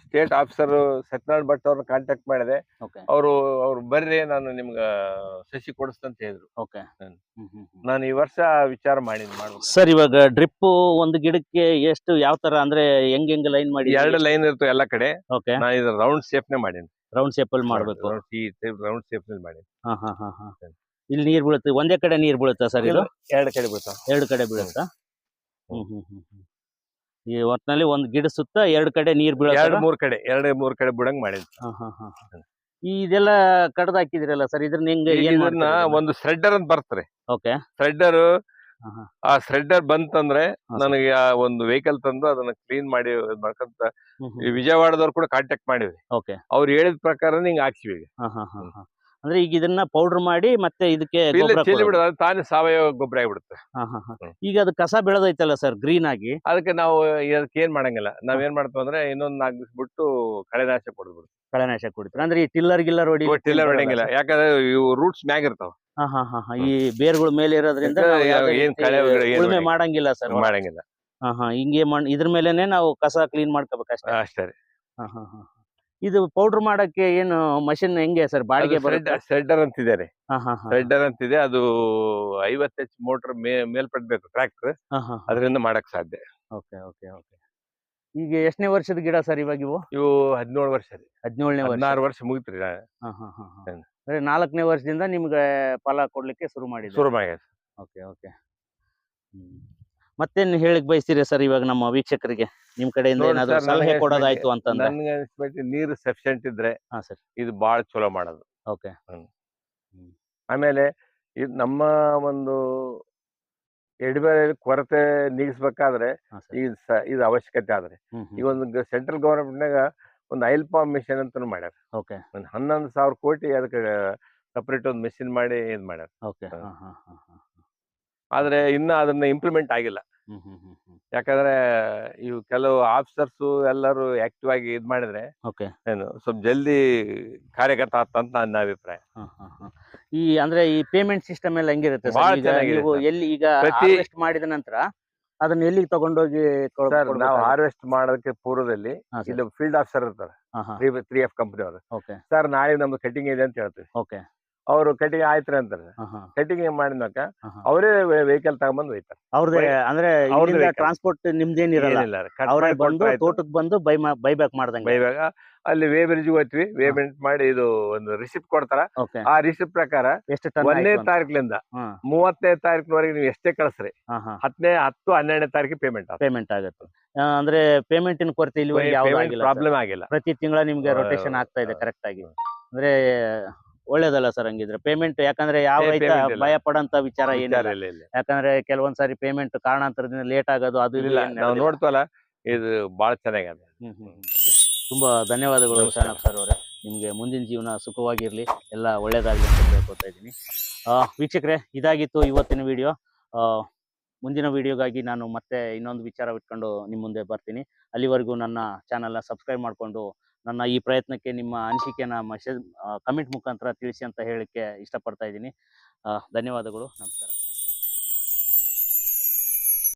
state officer Satyanarayana Bhat ಅವ್ರನ್ನ ಕಾಂಟ್ಯಾಕ್ಟ್ ಮಾಡಿದೆ. ಓಕೆ. ಅವರು ಅವ್ರು ಬರ್ರಿ ನಾನು ನಿಮ್ಗೆ ಸಸಿ ಕೊಡಿಸ್ತಂತ ಹೇಳಿದ್ರು. ಓಕೆ. ನಾನು ಈ ವರ್ಷ ವಿಚಾರ ಮಾಡಿದ್ ಮಾಡ್ಬೇಕು ಸರ್ ಇವಾಗ ಡ್ರಿಪ್ ಒಂದು ಗಿಡಕ್ಕೆ ಎಷ್ಟು ಯಾವ ತರ ಅಂದ್ರೆ ಹೆಂಗ್ ಹೆಂಗ್ ಲೈನ್ ಮಾಡಿ ಎರಡು ಲೈನ್ ಇರ್ತವೆ ಎಲ್ಲ ಕಡೆ. ಓಕೆ. ನಾನು ಇದು ರೌಂಡ್ ಶೇಪ್ನೆ ಮಾಡೀನಿ. ರೌಂಡ್ ಶೇಪ್ ಅಲ್ಲಿ ಮಾಡ್ಬೇಕು. ರೌಂಡ್ ಶೇಪ್ನಲ್ಲಿ ಮಾಡೀನಿ. ಹಾ ಹಾ ಹಾ ಹಾ. ಇಲ್ಲಿ ನೀರ್ ಬೀಳುತ್ತೆ ಒಂದೇ ಕಡೆ ನೀರ್ ಬೀಳುತ್ತಾ ಸರ್ ಇದು? ಎರಡು ಕಡೆ ಬೀಳುತ್ತಾ. ಎರಡು ಕಡೆ ಬೀಳುತ್ತಾ? ಹ್ಮ್ ಹ್ಮ್ ಹ್ಮ್ ಹ್ಮ್. ಈ ಒಟ್ನಲ್ಲಿ ಒಂದ್ ಗಿಡ ಸುತ್ತ ಎರಡ್ ಕಡೆ ನೀರ್ ಎರಡು ಬೀಳುತ್ತೆ ಮೂರ್ ಕಡೆ ಎರಡು ಮೂರ್ ಕಡೆ ಬಿಡಂಗ್ ಮಾಡಿದ್ವಿ. ಈ ಇದೆಲ್ಲ ಕಡ್ದ ಹಾಕಿದ್ರಲ್ಲ ಸರ್ ಇದ್ರನ್ನ ಹೆಂಗ್ ಈಗ ಏನ್ ಇದನ್ನ ಒಂದು ಥ್ರೆಡ್ಡರ್ ಅಂತ ಬರ್ತಾರೆ ಓಕೆ. ಥ್ರೆಡ್ಡರ್ ಹಾ, ಹಾ. ಆ ಥ್ರೆಡ್ಡರ್ ಬಂತಂದ್ರೆ ಹಾ, ಸರ್. ನನಗೆ ಆ ಒಂದು ವೆಹಿಕಲ್ ತಂದು ಅದನ್ನ ಕ್ಲೀನ್ ಮಾಡಿ ಇದ್ ಮಾಡ್ಕೊಂತ ಈ ವಿಜಯವಾಡದವ್ರು ಕೂಡ ಕಾಂಟ್ಯಾಕ್ಟ್ ಮಾಡಿದ್ವಿ. ಓಕೆ. ಅವ್ರು ಹೇಳಿದ ಪ್ರಕಾರ ಹಿಂಗ್ ಹಾಕ್ಸಿವಿ ಈಗ. ಹಾ ಹಾ ಹಾ ಹಾ. ಅಂದ್ರೆ ಈಗ ಇದನ್ನ ಪೌಡರ್ ಮಾಡಿ ಮತ್ತೆ ಇದಕ್ಕೆ ಕೊಡೋದು. ಬಿಡೋದು ಅದು ತಾನೇ ಸಾವಯವ ಗೊಬ್ಬರ ಆಗಿಬಿಡುತ್ತೆ. ಹಾ ಹಾ ಹಾ. ಹ್ಮ್. ಈಗ ಅದು ಕಸ ಬೆಳೆದೈತಲ್ಲ ಸರ್ ಗ್ರೀನ್ ಆಗಿ ಅದಕ್ಕೆ ನಾವು ಇದಕ್ಕೆ ಏನ್ ಮಾಡಂಗಿಲ್ಲ. ನಾವ್ ಏನ್ ಮಾಡ್ತೀವಿ ಅಂದ್ರೆ ಇನ್ನೊಂದ್ ನಾಲ್ಕು ದಿವಸ ಬಿಟ್ಟು ಕಳೆನಾಶ ಕೊಡ್ಬಿಡ್ತೀವಿ. ಕಳೆನಾಶ ಕುಡಿತಾರೆ? ಅಂದ್ರೆ ಈ ಟಿಲ್ಲರ್ ಗಿಲ್ಲರ್ ಹೊಡಿ ಟಿಲ್ಲರ್ ಹೊಡೆಯಂಗಿಲ್ಲ. ಯಾಕಂದ್ರೆ ಇವು ರೂಟ್ಸ್ ಮ್ಯಾಗ ಇರ್ತಾವ. ಹಾ ಹಾ ಹಾ ಹಾ. ಈ ಬೇರ್ಗಳ ಮೇಲೆ ಇರೋದ್ರಿಂದ ಯಾಕಂದ್ರೆ ನಾವು ಯಾವುದೇ ಏನ್ ಕಳೆ ಗಿಳೆ ಏನ್ ಉಳುಮೆ ಹೊಡೆಯಂಗಿಲ್ಲ. ಮಾಡಂಗಿಲ್ಲ ಸರ್ ಮಾಡಂಗಿಲ್ಲ. ಹಾ ಹಾ. ಹಿಂಗೆ ಮಣ್ ಇದ್ರ ಮೇಲೆನೆ ನಾವು ಕಸ ಕ್ಲೀನ್ ಮಾಡ್ಕೋಬೇಕಷ್ಟೇ ಅಷ್ಟೇ. ರೀ. ಹಾ ಹಾ ಹಾ. ಇದು ಪೌಡರ್ ಮಾಡಕ್ಕೆ ಏನು ಮಷಿನ್ ಹೆಂಗೆ ಸರ್ ಬಾಡಿಗೆ ಸೆಡ್ಡರ್ ಅಂತಿದ್ದಾರೆ. ರೀ ಹಾ ಹಾ ಹಾ. ಸೆಡ್ಡರ್ ಅಂತಿದೆ. ಅದು ಐವತ್ತು ಎಚ್ ಮೋಟರ್ ಮೇಲ್ಪಡ್ಬೇಕು ಟ್ರ್ಯಾಕ್ಟರ್ ಹಾ ಹಾ ಅದರಿಂದ ಮಾಡಕ್ ಸಾಧ್ಯ. Okay okay okay. ಈಗ ಎಷ್ಟನೇ ವರ್ಷದ ಗಿಡ ಸರ್ ಇವಾಗ ಇವು? ಇವು ಹದಿನೇಳು ವರ್ಷ ರೀ. ಹದಿನೇಳನೇ ಹದಿನಾರು ವರ್ಷ ಮುಗಿತ್ರಿ ಅಂದ್ರೆ ನಾಲ್ಕನೇ ವರ್ಷದಿಂದ ನಿಮ್ಗೆ ಫಲ ಕೊಡ್ಲಿಕ್ಕೆ ಶುರು ಮಾಡಿ ಶುರು ಮಾಡಿ ಓಕೆ ಓಕೆ. ಮತ್ತೇನ್ ಹೇಳಿಕ್ ಬಯಸ್ತೀರಿ ಸರ್ ಇವಾಗ ನಮ್ಮ ವೀಕ್ಷಕರಿಗೆ? ನಿಮ್ ಕಡೆಯಿಂದ ಏನಾದ್ರೂ ಸಲಹೆ ಕೊಡೋದಾಯ್ತು ಅಂತಂದ್ರೆ ನೀರು ಸಫಿಶಿಯಂಟ್ ಇದ್ರೆ ಹಾ ಸರ್. ಇದು ಬಹಳ ಚಲೋ ಮಾಡೋದು. ಓಕೆ. ಆಮೇಲೆ ಇದು ನಮ್ಮ ಒಂದು ಎಡಬೇರೆ ಕೊರತೆ ನೀಗಿಸ್ಬೇಕಾದ್ರೆ ಇದು ಈಗ ಸ- ಇದು ಅವಶ್ಯಕತೆ ಆದ್ರೆ ಈ ಈಗ ಒಂದು ಸೆಂಟ್ರಲ್ ಗವರ್ಮೆಂಟ್ನಾಗ ಒಂದು ಐಲ್ ಪಾಂಪ್ ಮಿಷನ್ ಅಂತ ಮಾಡ್ಯಾರ. ಓಕೆ. ಒಂದು ಹನ್ನೊಂದು ಸಾವಿರ ಕೋಟಿ ಅದಕ್ಕೆ ಸಪ್ರೇಟ್ ಒಂದು ಮಿಷಿನ್ ಮಾಡಿ ಇದು ಮಾಡ್ಯಾರ. ಓಕೆ. ಹಾಂ ಹಾಂ ಹಾಂ ಹಾ ಹಾ. ಆದ್ರೆ ಇನ್ನ ಅದನ್ನ ಇಂಪ್ಲಿಮೆಂಟ್ ಆಗಿಲ್ಲ. ಯಾಕಂದ್ರೆ ಇವು ಕೆಲವು ಆಫೀಸರ್ಸ್ ಎಲ್ಲರೂ ಆಕ್ಟಿವ್ ಆಗಿ ಇದ್ ಮಾಡಿದ್ರೆ ಏನು ಸ್ವಲ್ಪ ಜಲ್ದಿ ಕಾರ್ಯಗತ ಆತಂತ ನನ್ನ ಅಭಿಪ್ರಾಯ. ಈ ಅಂದ್ರೆ ಈ ಪೇಮೆಂಟ್ ಸಿಸ್ಟಮ್ ಎಲ್ಲ ಹೆಂಗಿರುತ್ತೆ. ಎಲ್ಲಿ ಈಗ ಹಾರ್ವೆಸ್ಟ್ ಮಾಡಿದ ನಂತರ ಅದನ್ನ ಎಲ್ಲಿಗೆ ತಗೊಂಡೋಗಿ ನಾವು ಹಾರ್ವೆಸ್ಟ್ ಮಾಡೋದಕ್ಕೆ ಪೂರ್ವದಲ್ಲಿ ಇಲ್ಲಿ ಫೀಲ್ಡ್ ಆಫೀಸರ್ ಇರ್ತಾರೆ. ತ್ರೀ ಎಫ್ ಕಂಪನಿ ಅವರು. ಓಕೆ. ಸರ್ ನಾಳೆ ನಮ್ದು ಕಟಿಂಗ್ ಇದೆ ಅಂತ ಹೇಳ್ತೀವಿ. ಓಕೆ. ಅವರು ಕಟಿಂಗ್ ಆಯ್ತ್ರಿ ಅಂತಾರೆ. ಕಟಿಂಗ್ ಹಾ. ಅವರೇ ವೆಹಿಕಲ್ ತಗೊಂಡ್ಬಂದು ಹೋಯ್ತಾರೆ ಅವ್ರದೇ ಅಂದ್ರೆ ಅವ್ರದ್ದೇ ಟ್ರಾನ್ಸ್ಪೋರ್ಟ್ ನಿಮ್ದೇನಿರಲ್ಲ ಅವರೇ ಬಂದು. ತೋಟಕ್ಕೆ ಬಂದು ಬೈ ಬೈಬ್ಯಾಕ್ ಮಾಡ್ದಂಗೆ. ಬೈಬ್ಯಾಕ್. ಅಲ್ಲಿ ವೇ ಬ್ರಿಡ್ಜ್ ಹೋಗ್ತೀವಿ ವೇ ಬ್ರಿಡ್ಜ್ ಮಾಡಿ ಇದು ಒಂದು ರಿಸಿಪ್ಟ್ ಕೊಡ್ತಾರ. ಆ ರಿಸಿಪ್ಟ್ ಪ್ರಕಾರ ಒಂದನೇ ತಾರೀಕಿನಿಂದ ಮೂವತ್ತನೇ ತಾರೀಕಿನವರೆಗೆ ನೀವು ಎಷ್ಟೇ ಕಳಿಸ್ರಿ. ಹತ್ತನೇ ಹತ್ತು ಹನ್ನೆರಡನೇ ತಾರೀಕು ಪೇಮೆಂಟ್ ಪೇಮೆಂಟ್ ಆಗುತ್ತೆ. ಅಂದ್ರೆ ಪೇಮೆಂಟ್ ಕೊರತೆ ಇಲ್ಲಿ ಪ್ರಾಬ್ಲಮ್ ಆಗಿಲ್ಲ ಪ್ರತಿ ತಿಂಗಳ ನಿಮ್ಗೆ ರೊಟೇಷನ್ ಆಗ್ತಾ ಇದೆ ಕರೆಕ್ಟ್ ಆಗಿ. ಅಂದ್ರೆ ಒಳ್ಳೇದಲ್ಲ ಸರ್ ಹಂಗಿದ್ರೆ ಪೇಮೆಂಟ್ ಯಾಕಂದ್ರೆ ಯಾವ ಏ, ರೈತ payment ಇಲ್ಲ. ಭಯ ಪಡಂತ ವಿಚಾರ ಏನಿಲ್ಲ ಯಾಕಂದ್ರೆ ಕೆಲವೊಂದ್ ಸಾರಿ ಪೇಮೆಂಟ್ ಕಾರಣಾಂತರದಿಂದ ಲೇಟ್ ಆಗೋದು ಅದು ಇದು ಇಲ್ಲ ಏನ್ ನಾವು ನಡೆದಿಲ್ಲ. ನೋಡ್ತವಲ್ಲ ಇದು ಬಾಳ ಚೆನ್ನಾಗಿದೆ ಹ್ಮ್ ಹ್ಮ್ ಹ್ಮ್. ತುಂಬಾ ಧನ್ಯವಾದಗಳು ನಮಸ್ಕಾರ. ಶರಣಪ್ಪ ಸರ್ ಅವರೇ ನಿಮಗೆ ಮುಂದಿನ ಜೀವನ ಸುಖವಾಗಿರ್ಲಿ ಎಲ್ಲ ಒಳ್ಳೇದಾಗಲಿ ಅಂತ ಕೇಳ್ಕೊತಾ ಇದ್ದೀನಿ ವೀಕ್ಷಕರೇ ಇದಾಗಿತ್ತು ಇವತ್ತಿನ ವಿಡಿಯೋ ಮುಂದಿನ ವಿಡಿಯೋಗಾಗಿ ನಾನು ಮತ್ತೆ ಇನ್ನೊಂದು ವಿಚಾರ ಇಟ್ಕೊಂಡು ನಿಮ್ಮ ಮುಂದೆ ಬರ್ತೀನಿ ಅಲ್ಲಿವರೆಗೂ ನನ್ನ ಚಾನಲ್ನ ಸಬ್ಸ್ಕ್ರೈಬ್ ಮಾಡಿಕೊಂಡು ನನ್ನ ಈ ಪ್ರಯತ್ನಕ್ಕೆ ನಿಮ್ಮ ಅನಿಸಿಕೆನ ಮೆಸೇಜ್ ಕಮೆಂಟ್ ಮುಖಾಂತರ ತಿಳಿಸಿ ಅಂತ ಹೇಳಕ್ಕೆ ಇಷ್ಟಪಡ್ತಾ ಇದ್ದೀನಿ. ಧನ್ಯವಾದಗಳು. ನಮಸ್ಕಾರ.